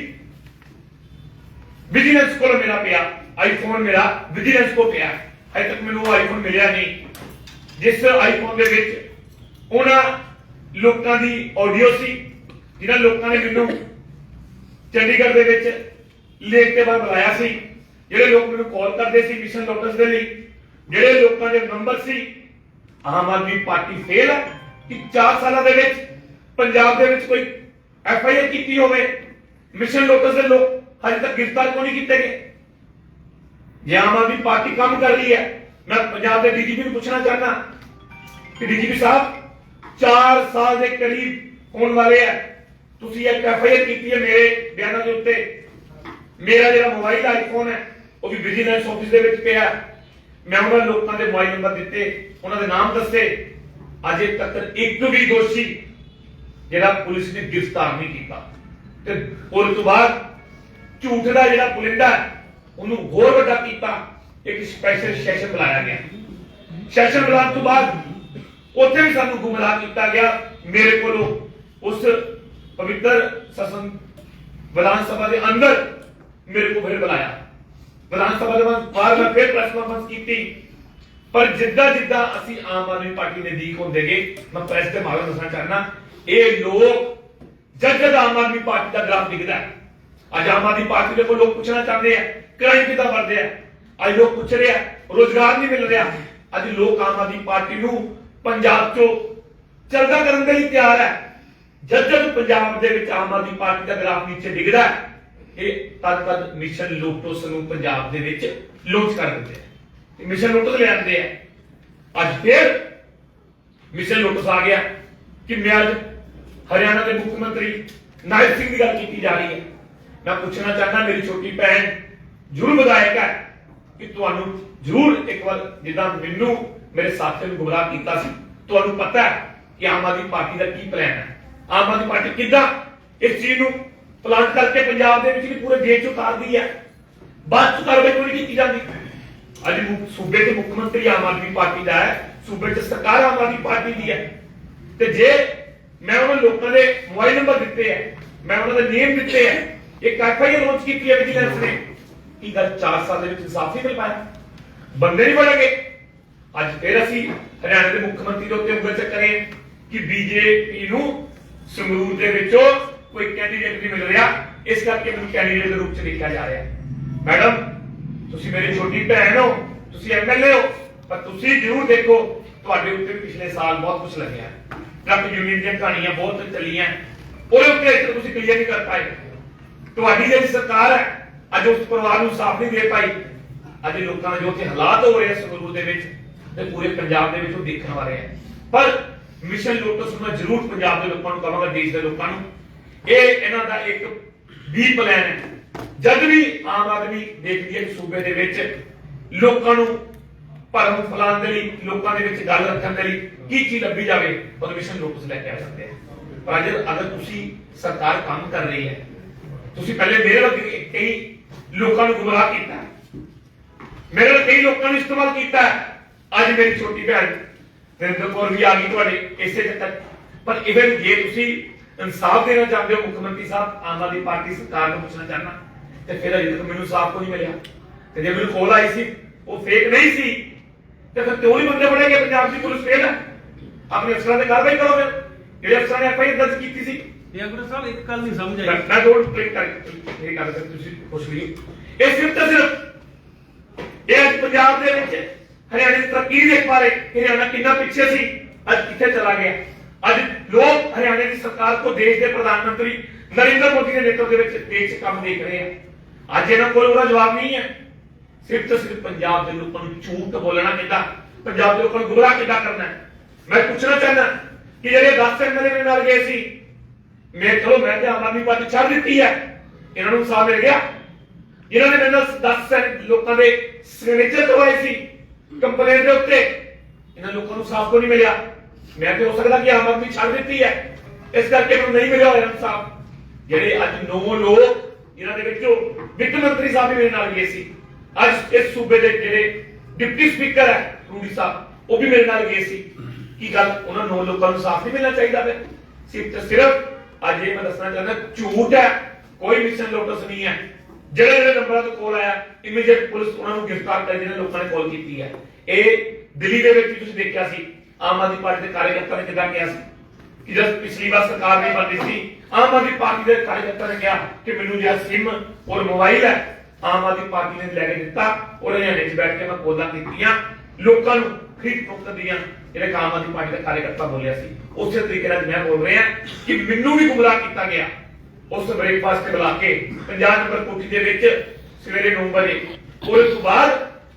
ਵਿਜੀਲੈਂਸ ਕੋਲ ਮੇਰਾ ਪਿਆ ਆਈਫੋਨ ਮੇਰਾ ਵਿਜੀਲੈਂਸ ਕੋ ਪਿਆ। ਅਜੇ ਤੱਕ ਮੈਨੂੰ ਉਹ ਆਈਫੋਨ ਮਿਲਿਆ ਨਹੀਂ। ਜਿਸ ਆਈਫੋਨ ਦੇ ਵਿੱਚ ਉਹਨਾਂ ਲੋਕਾਂ ਦੀ ਆਡੀਓ ਸੀ ਜਿਨ੍ਹਾਂ ਲੋਕਾਂ ਨੇ ਮੈਨੂੰ ਚੰਡੀਗੜ੍ਹ ਦੇ ਵਿੱਚ ਲੇਕ ਤੇ ਬਾਅਦ ਬੁਲਾਇਆ ਸੀ, ਜਿਹੜੇ ਲੋਕ ਮੈਨੂੰ ਕਾਲ ਕਰਦੇ ਸੀ ਮਿਸ਼ਨ ਲੋਟਸ ਦੇ ਲਈ, ਜਿਹੜੇ ਲੋਕਾਂ ਦੇ ਨੰਬਰ ਸੀ, ਆਮ ਆਦਮੀ ਪਾਰਟੀ ਫੇਲ ਹੈ ਕਿ 4 ਸਾਲਾਂ ਦੇ ਵਿੱਚ ਪੰਜਾਬ ਦੇ ਵਿੱਚ ਕੋਈ ਐਫ ਆਈ ਆਰ ਕੀਤੀ ਹੋਵੇ, ਮਿਸ਼ਨ ਲੋਟਸ ਦੇ ਲੋਕ ਹਜੇ ਤੱਕ ਗ੍ਰਿਫਤਾਰ ਕਿਉਂ ਨਹੀਂ ਕੀਤੇ ਗਏ? ਜੇ ਆਮ ਆਦਮੀ ਪਾਰਟੀ ਕੰਮ ਕਰ ਰਹੀ ਹੈ, ਮੈਂ ਪੰਜਾਬ ਦੇ ਡੀਜੀਪੀ ਨੂੰ ਪੁੱਛਣਾ ਚਾਹਨਾ ਕਿ ਡੀਜੀਪੀ ਸਾਹਿਬ 4 ਸਾਲ ਦੇ ਕਰੀਬ ਹੋਣ ਵਾਲੇ ਆ ਤੁਸੀਂ ਇੱਕ ਐਫ ਆਈ ਆਰ ਕੀਤੀ ਹੈ ਮੇਰੇ ਬਿਆਨਾਂ ਦੇ ਉੱਤੇ। ਮੇਰਾ ਜਿਹੜਾ ਮੋਬਾਈਲ ਆਈਫੋਨ ਹੈ, ਉਹ ਵੀ ਵਿਜੀਲੈਂਸ ਆਫਿਸ ਦੇ ਵਿੱਚ ਪਿਆ ਮੈਂ ਉਹਨਾਂ ਲੋਕਾਂ ਦੇ ਮੋਬਾਈਲ ਨੰਬਰ ਦਿੱਤੇ, ਉਹਨਾਂ ਦੇ ਨਾਮ ਦੱਸੇ। ਅਜੇ ਤੱਕ ਇੱਕ ਵੀ ਦੋਸ਼ੀ ਜਿਹੜਾ ਪੁਲਿਸ ਨੇ ਗ੍ਰਿਫਤਾਰ ਨਹੀਂ ਕੀਤਾ। ਤੇ ਉਸ ਤੋਂ ਬਾਅਦ ਝੂਠ ਦਾ ਜਿਹੜਾ ਪੁਲਿੰਦਾ ਉਹਨੂੰ ਹੋਰ ਵੱਡਾ ਕੀਤਾ, ਇੱਕ ਸਪੈਸ਼ਲ ਸੈਸ਼ਨ ਬੁਲਾਇਆ ਗਿਆ। ਸੈਸ਼ਨ ਬੁਲਾਉਣ ਤੋਂ ਬਾਅਦ ਉੱਥੇ ਵੀ ਸਾਨੂੰ ਗੁੰਮਰਾਹ ਕੀਤਾ ਗਿਆ। ਮੇਰੇ ਕੋਲੋਂ ਉਸ ਪਵਿੱਤਰ ਸਸਨ ਵਿਧਾਨ ਸਭਾ ਦੇ ਅੰਦਰ ਮੇਰੇ ਕੋਲ ਫਿਰ ਬੁਲਾਇਆ। ਵਿਧਾਨ ਸਭਾ ਦੇ ਬਾਅਦ ਮੈਂ ਫਿਰ ਪ੍ਰੈਸ ਕਾਨਫਰੰਸ ਕੀਤੀ। ਪਰ ਜਿੱਦਾਂ ਜਿੱਦਾਂ ਅਸੀਂ ਆਮ ਆਦਮੀ ਪਾਰਟੀ ਦੇ ਦੀਕ ਹੁੰਦੇ ਗਏ, ਮੈਂ ਪ੍ਰੈਸ ਦੇ ਮਾध्यਮ ਦੱਸਣਾ ਚਾਹਨਾ ਇਹ ਲੋਕ ਜਦ ਜਦ ਆਮ ਆਦਮੀ ਪਾਰਟੀ ਦਾ ਗ੍ਰਾਫ ਦਿਖਦਾ ਹੈ। ਅੱਜ ਆਮ ਆਦਮੀ ਪਾਰਟੀ ਦੇ ਕੋਲ ਲੋਕ ਪੁੱਛਣਾ ਚਾਹੁੰਦੇ ਆ ਕ੍ਰਾਈਮ ਕਿੱਦਾਂ ਵੱਧਦੇ ਆ? ਅੱਜ ਲੋਕ ਪੁੱਛ ਰਹੇ ਆ ਰੋਜ਼ਗਾਰ ਨਹੀਂ ਮਿਲ ਰਿਹਾ। ਅੱਜ ਲੋਕ ਆਮ ਆਦਮੀ ਪਾਰਟੀ ਨੂੰ ਪੰਜਾਬ ਚੋਂ ਚਰਚਾ ਕਰਨ ਦੇ ਲਈ ਤਿਆਰ ਹੈ। ਜਦ ਜਦ ਪੰਜਾਬ ਦੇ ਵਿੱਚ ਆਮ ਆਦਮੀ ਪਾਰਟੀ ਦਾ ਗ੍ਰਾਫ ਨੀਚੇ ਡਿੱਗਦਾ ਹੈ, ਇਹ ਤਦ ਤਦ ਮਿਸ਼ਨ ਲੋਟਸ ਨੂੰ ਪੰਜਾਬ ਦੇ ਵਿੱਚ ਲਾਂਚ ਕਰ ਦਿੰਦੇ ਆ। ਤੇ ਮਿਸ਼ਨ ਲੋਟਸ ਲੈ ਆਉਂਦੇ ਆ। ਅੱਜ ਫਿਰ ਮਿਸ਼ਨ ਲੋਟਸ ਆ ਗਿਆ। ਕਿ ਮੈਂ ਅੱਜ? ਹਰਿਆਣਾ ਦੇ ਮੁੱਖ ਮੰਤਰੀ ਨਾਇਬ ਸਿੰਘ ਦੀ ਗੱਲ ਕੀਤੀ ਜਾ ਰਹੀ ਹੈ। ਮੈਂ ਪੁੱਛਣਾ ਚਾਹੁੰਦਾ, ਮੇਰੀ ਛੋਟੀ ਭੈਣ ਜ਼ਰੂਰ ਵਿਧਾਇਕ ਹੈ ਕਿ ਤੁਹਾਨੂੰ ਜ਼ਰੂਰ ਇੱਕ ਵਾਰ ਜਿੱਦਾਂ ਮੈਨੂੰ ਮੇਰੇ ਸਾਥੀ ਨੂੰ ਗੁੰਮਰਾਹ ਕੀਤਾ ਸੀ, ਤੁਹਾਨੂੰ ਪਤਾ ਹੈ ਕਿ ਆਮ ਆਦਮੀ ਪਾਰਟੀ ਦਾ ਕੀ ਪਲਾਨ ਹੈ। ਆਮ ਆਦਮੀ ਪਾਰਟੀ ਕਿੱਦਾਂ ਇਸ ਚੀਜ਼ ਨੂੰ ਪਲਾਂਟ ਕਰਕੇ ਪੰਜਾਬ ਦੇ ਵਿੱਚ ਵੀ ਪੂਰੇ ਦੇਸ਼ 'ਚ ਉਤਾਰਦੀ ਹੈ? ਬਾਅਦ 'ਚ ਕਾਰਵਾਈ ਕਿਉਂ ਕੀਤੀ ਜਾਂਦੀ? ਅੱਜ ਸੂਬੇ ਦੇ ਮੁੱਖ ਮੰਤਰੀ ਆਮ ਆਦਮੀ ਪਾਰਟੀ ਦਾ ਹੈ, ਸੂਬੇ 'ਚ ਸਰਕਾਰ ਆਮ ਆਦਮੀ ਪਾਰਟੀ ਦੀ ਹੈ। ਤੇ ਜੇ ਮੈਂ ਉਹਨਾਂ ਲੋਕਾਂ ਦੇ ਮੋਬਾਈਲ ਨੰਬਰ ਦਿੱਤੇ ਹੈ ਮੈਂ ਉਹਨਾਂ ਦੇ ਨੇਮ ਦਿੱਤੇ ਹੈ ਇੱਕ ਐਫਆਈਆਰ ਲਾਂਚ ਕੀਤੀ ਹੈ ਵਿਜੀਲੈਂਸ ਨੇ। ਕੀ ਗੱਲ 4 ਸਾਲ ਦੇ ਵਿੱਚ ਇਨਸਾਫ ਨਹੀਂ ਮਿਲ ਪਾਇਆ? ਬੰਦੇ ਨਹੀਂ ਬਣਾਂਗੇ ਅੱਜ ਫਿਰ ਅਸੀਂ ਹਰਿਆਣਾ ਦੇ ਮੁੱਖ ਮੰਤਰੀ ਦੇ ਉੱਤੇ ਉਂਗਲ ਚੱਕ ਕਿ ਬੀਜੇਪੀ ਨੂੰ ਸੰਗਰੂਰ ਦੇ ਵਿੱਚੋਂ ਕੋਈ ਕੈਂਡੀਡੇਟ ਨਹੀਂ ਮਿਲ ਰਿਹਾ। ਇਸ ਕਰਕੇ ਮੈਨੂੰ ਕੈਂਡੀਡੇਟ ਦੇ ਰੂਪ ਚ ਦੇਖਿਆ ਜਾ ਰਿਹਾ। ਮੈਡਮ, ਤੁਸੀਂ ਮੇਰੀ ਛੋਟੀ ਭੈਣ ਹੋ, ਤੁਸੀਂ ਐਮਐਲਏ ਹੋ, ਪਰ ਤੁਸੀਂ ਜ਼ਰੂਰ ਦੇਖੋ, ਤੁਹਾਡੇ ਉੱਤੇ ਪਿਛਲੇ ਸਾਲ ਬਹੁਤ ਕੁਝ ਲੱਗਿਆ। ਟਰੱਕ ਯੂਨੀਅਨ ਦੀਆਂ ਕਹਾਣੀਆਂ ਬਹੁਤ ਚੱਲੀਆਂ। ਉਹਦੇ ਉੱਤੇ ਤੁਸੀਂ ਕਲੀਅਰ ਨਹੀਂ ਕਰ ਪਾਏ। ਤੁਹਾਡੀ ਜਿਹੜੀ ਸਰਕਾਰ ਹੈ, ਅੱਜ ਉਸ ਪਰਿਵਾਰ ਨੂੰ ਸਾਫ਼ ਨਹੀਂ ਦੇ ਪਾਈ। ਅੱਜ ਲੋਕਾਂ ਦੇ ਜੋ ਉੱਥੇ ਹਾਲਾਤ ਹੋ ਰਹੇ ਸੰਗਰੂਰ ਦੇ ਵਿੱਚ ਤੇ ਪੂਰੇ ਪੰਜਾਬ ਦੇ ਵਿੱਚ ਉਹ ਦੇਖਣ ਵਾਲੇ ਆ। ਪਰ ਮਿਸ਼ਨ ਲੋਟਸ ਮੈਂ ਜ਼ਰੂਰ ਪੰਜਾਬ ਦੇ ਲੋਕਾਂ ਨੂੰ ਕਹਾਂਗਾ, ਦੇਸ਼ ਦੇ ਲੋਕਾਂ ਨੂੰ। ਇਹ ਇਹਨਾਂ ਦਾ ਇੱਕ ਵੀ ਪਲਾਨ ਹੈ। ਜਦ ਵੀ ਆਮ ਆਦਮੀ ਦੇਖਦੀ ਹੈ ਸੂਬੇ ਦੇ ਵਿੱਚ ਲੋਕਾਂ ਨੂੰ ਭਰਮ ਫਲਾਉਣ ਦੇ ਲਈ, ਲੋਕਾਂ ਦੇ ਵਿੱਚ ਗੱਲ ਰੱਖਣ ਦੇ ਲਈ ਕੀ ਚੀਜ਼ ਲੱਭੀ ਜਾਵੇ ਪਰਮਿਸ਼ਨ ਨੋਟਿਸ ਲੈ ਕੇ ਆ ਸਕਦੇ ਆ। ਪਰ ਅੱਜ ਅਗਰ ਤੁਸੀਂ ਸਰਕਾਰ ਕੰਮ ਕਰ ਰਹੀ ਹੈ, ਤੁਸੀਂ ਪਹਿਲੇ ਮੇਰੇ ਵਰਗੇ ਕਈ ਲੋਕਾਂ ਨੂੰ ਗੁੰਮਰਾਹ ਕੀਤਾ। ਮੇਰੇ ਨਾਲ ਕਈ ਲੋਕਾਂ ਨੂੰ ਇਸਤੇਮਾਲ ਕੀਤਾ। ਅੱਜ ਮੇਰੀ ਛੋਟੀ ਭੈਣ ਨਰਿੰਦਰ ਵੀ ਆ ਗਈ ਤੁਹਾਡੇ ਇਸੇ ਚੱਕਰ ਪਰ ਇਵਨ ਜੇ ਤੁਸੀਂ ਇਨਸਾਫ ਦੇਣਾ ਚਾਹੁੰਦੇ ਹੋ, ਮੁੱਖ ਮੰਤਰੀ ਸਾਹਿਬ, ਆਮ ਆਦਮੀ ਪਾਰਟੀ ਸਰਕਾਰ ਨੂੰ ਪੁੱਛਣਾ ਚਾਹਨਾ ਤੇ ਫਿਰ ਅਜੇ ਤੱਕ ਮੈਨੂੰ ਇਨਸਾਫ ਕੋਈ ਨਹੀਂ ਮਿਲਿਆ। ਤੇ ਜੇ ਮੈਨੂੰ ਕੋਲ ਆਈ ਸੀ, ਉਹ ਫੇਕ ਨਹੀਂ ਸੀ, ਤੇ ਫਿਰ ਕਿਉਂ ਨਹੀਂ ਬੰਦੇ ਬਣੇ ਕਿ ਪੰਜਾਬ ਦੀ ਪੁਲਿਸ? ਫੇਲ ਆਪਣੇ ਅਫਸਰਾਂ ਤੇ ਕਾਰਵਾਈ ਕਰੋ ਫਿਰ। ਜਿਹੜੇ ਅਫਸਰਾਂ ਨੇ ਐਫਆਈਆਰ ਦਰਜ ਕੀਤੀ ਸੀ। ਇਹ ਅਗਰ ਸਾਹਿਬ ਇੱਕ ਗੱਲ ਨਹੀਂ ਸਮਝ ਆਈ। ਮੈਂ ਜੋੜ ਕਲਿੱਕ ਕਰ ਇਹ ਗੱਲ ਕਰ ਤੁਸੀਂ ਪੁੱਛ ਲਈ ਇਹ ਸਿਰਫ ਤੇ ਸਿਰਫ ਇਹ ਅੱਜ ਪੰਜਾਬ ਦੇ ਵਿੱਚ ਹਰਿਆਣੇ ਦੀ ਤਰੱਕੀ ਦੇਖ ਪਾ ਰਹੇ ਹਰਿਆਣਾ ਕਿੰਨਾ ਪਿੱਛੇ ਸੀ ਅੱਜ ਕਿੱਥੇ ਚਲਾ ਗਿਆ। ਅੱਜ ਲੋਕ ਹਰਿਆਣੇ ਦੀ ਸਰਕਾਰ ਕੋ ਦੇਸ਼ ਦੇ ਪ੍ਰਧਾਨ ਮੰਤਰੀ ਨਰਿੰਦਰ ਮੋਦੀ ਦੇ ਨੇਤਰਤਵ ਦੇ ਵਿੱਚ ਦੇਸ਼ 'ਚ ਕੰਮ ਦੇਖ ਰਹੇ ਆ। ਅੱਜ ਇਹਨਾਂ ਕੋਲ ਉਹਦਾ ਜਵਾਬ ਨਹੀਂ ਹੈ। ਸਿਰਫ ਤੇ ਸਿਰਫ ਪੰਜਾਬ ਦੇ ਲੋਕਾਂ ਨੂੰ ਝੂਠ ਬੋਲਣਾ ਕਿੱਦਾਂ? ਪੰਜਾਬ ਦੇ ਲੋਕਾਂ ਨੂੰ ਗੁੰਮਰਾਹ ਕਿੱਦਾਂ ਕਰਨਾ ਹੈ। ਮੈਂ ਪੁੱਛਣਾ ਚਾਹੁੰਦਾ ਕਿ ਜਿਹੜੇ 10 ਐਮਐਲਏ ਮੇਰੇ ਨਾਲ ਗਏ ਸੀ, ਮੈਂ ਚਲੋ, ਮੈਂ ਤੇ ਆਮ ਆਦਮੀ ਪਾਰਟੀ ਛੱਡ ਦਿੱਤੀ ਹੈ। ਇਹਨਾਂ ਨੂੰ ਸਾਹ ਮਿਲ ਗਿਆ। ਜਿਨ੍ਹਾਂ ਨੇ ਮੇਰੇ ਨਾਲ 10 ਲੋਕਾਂ ਦੇ ਸਿਗਨੇਚਰ ਕਰਵਾਏ ਸੀ ਕੰਪਲੇਂਟ ਦੇ ਉੱਤੇ। ਇਹਨਾਂ ਲੋਕਾਂ ਨੂੰ ਸਾਫ਼ ਕੋ ਨਹੀਂ ਮਿਲਿਆ? ਮੈਂ ਤੇ ਹੋ ਸਕਦਾ ਕਿ ਆਮ ਆਦਮੀ ਛੱਡ ਦਿੱਤੀ ਹੈ। ਇਸ ਕਰਕੇ ਮੈਨੂੰ ਨਹੀਂ ਮਿਲਿਆ ਹੋਇਆ ਇਨਸਾਫ। ਜਿਹੜੇ ਅੱਜ ਨੌ ਲੋਕ ਇਹਨਾਂ ਦੇ ਵਿੱਚੋਂ ਵਿੱਤ ਮੰਤਰੀ ਸਾਹਿਬ ਵੀ ਮੇਰੇ ਨਾਲ ਗਏ ਸੀ। ਅੱਜ ਇਸ ਸੂਬੇ ਦੇ ਜਿਹੜੇ ਡਿਪਟੀ ਸਪੀਕਰ ਹੈ, ਰੂੜੀ ਸਾਹਿਬ, ਉਹ ਵੀ ਮੇਰੇ ਨਾਲ ਗਏ ਸੀ। ਕੀ ਗੱਲ? ਉਹਨਾਂ ਨੌ ਲੋਕਾਂ ਨੂੰ ਸਾਫ਼ ਨਹੀਂ ਮਿਲਣਾ ਚਾਹੀਦਾ ਫਿਰ। ਸਿਰਫ ਸਿਰਫ ਅੱਜ ਇਹ ਮੈਂ ਦੱਸਣਾ ਚਾਹੁੰਦਾ, ਝੂਠ ਹੈ। ਕੋਈ ਮਿਸ਼ਨ ਲੋਟਸ ਨਹੀਂ ਹੈ। ਜਿਹੜੇ ਜਿਹੜੇ ਨੰਬਰਾਂ ਤੋਂ ਕੋਲ ਆਇਆ ਇਮੀਡੀਏਟ ਪੁਲਿਸ ਉਹਨਾਂ ਨੂੰ ਗ੍ਰਿਫਤਾਰ ਕਰ ਜਿਹਨਾਂ ਲੋਕਾਂ ਨੇ ਕਾਲ ਕੀਤੀ ਹੈ। ਇਹ ਦਿੱਲੀ ਦੇ ਵਿੱਚ ਤੁਸੀਂ ਦੇਖਿਆ ਸੀ, ਆਮ ਆਦਮੀ ਪਾਰਟੀ ਦੇ ਕਾਰਜਕਰਤਾ ਨੇ ਕਿਦਾਂ ਕਿਹਾ ਸੀ ਕਿ ਜਦ ਪਿਛਲੀ ਵਾਰ ਸਰਕਾਰ ਨਹੀਂ ਬਣਦੀ ਸੀ, ਆਮ ਆਦਮੀ ਪਾਰਟੀ ਦੇ ਕਾਰਜਕਰਤਾ ਨੇ ਕਿਹਾ ਕਿ ਮੈਨੂੰ ਜਿਹੜਾ ਸਿਮ ਔਰ ਮੋਬਾਈਲ ਹੈ, ਆਮ ਆਦਮੀ ਪਾਰਟੀ ਨੇ ਲੈ ਕੇ ਦਿੱਤਾ, ਔਰ ਹਰਿਆਣੇ 'ਚ ਬੈਠ ਕੇ ਮੈਂ ਕੋਲਾਂ ਕੀਤੀਆਂ। ਲੋਕਾਂ ਨੂੰ ਖਰੀਦ ਫਰੋਖਤ ਦੀਆਂ ਜਿਹੜੇ ਆਮ ਆਦਮੀ ਪਾਰਟੀ ਦਾ ਕਾਰਜਕਰਤਾ ਬੋਲਿਆ ਸੀ, ਉਸੇ ਤਰੀਕੇ ਨਾਲ ਮੈਂ ਬੋਲ ਰਿਹਾ ਕਿ ਮੈਨੂੰ ਵੀ ਗੁੰਮਰਾਹ ਕੀਤਾ ਗਿਆ। ਉਸ ਬ੍ਰੇਕਫਾਸਟ ਤੇ ਬੁਲਾ ਕੇ 50 ਨੰਬਰ ਕੋਠੀ ਦੇ ਵਿੱਚ ਸਵੇਰੇ 9 ਵਜੇ। ਉਹਦੇ ਤੋਂ ਬਾਅਦ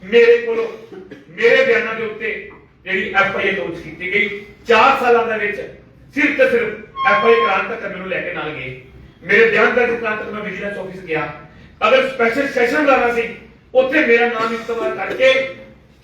ਮੇਰੇ ਕੋਲੋਂ, ਮੇਰੇ ਬਿਆਨਾਂ ਦੇ ਉੱਤੇ ਜਿਹੜੀ ਐਫ ਆਈ ਆਰ ਦਰਜ ਕੀਤੀ ਗਈ। 4 ਸਾਲਾਂ ਦੇ ਵਿੱਚ ਸਿਰਫ ਤੇ ਸਿਰਫ ਐਫ ਆਈ ਆਰ ਤੱਕ ਮੈਨੂੰ ਲੈ ਕੇ ਨਾਲ ਗਏ। ਮੇਰੇ ਬਿਆਨ ਦਰਜ ਕਰਾਉਣ ਤੱਕ ਮੈਂ ਵਿਜੀਲੈਂਸ ਆਫਿਸ ਗਿਆ। ਅਗਰ ਸਪੈਸ਼ਲ ਸੈਸ਼ਨ ਲਾਣਾ ਸੀ, ਉੱਥੇ ਮੇਰਾ ਨਾਮ ਇਸਤੇਮਾਲ ਕਰਕੇ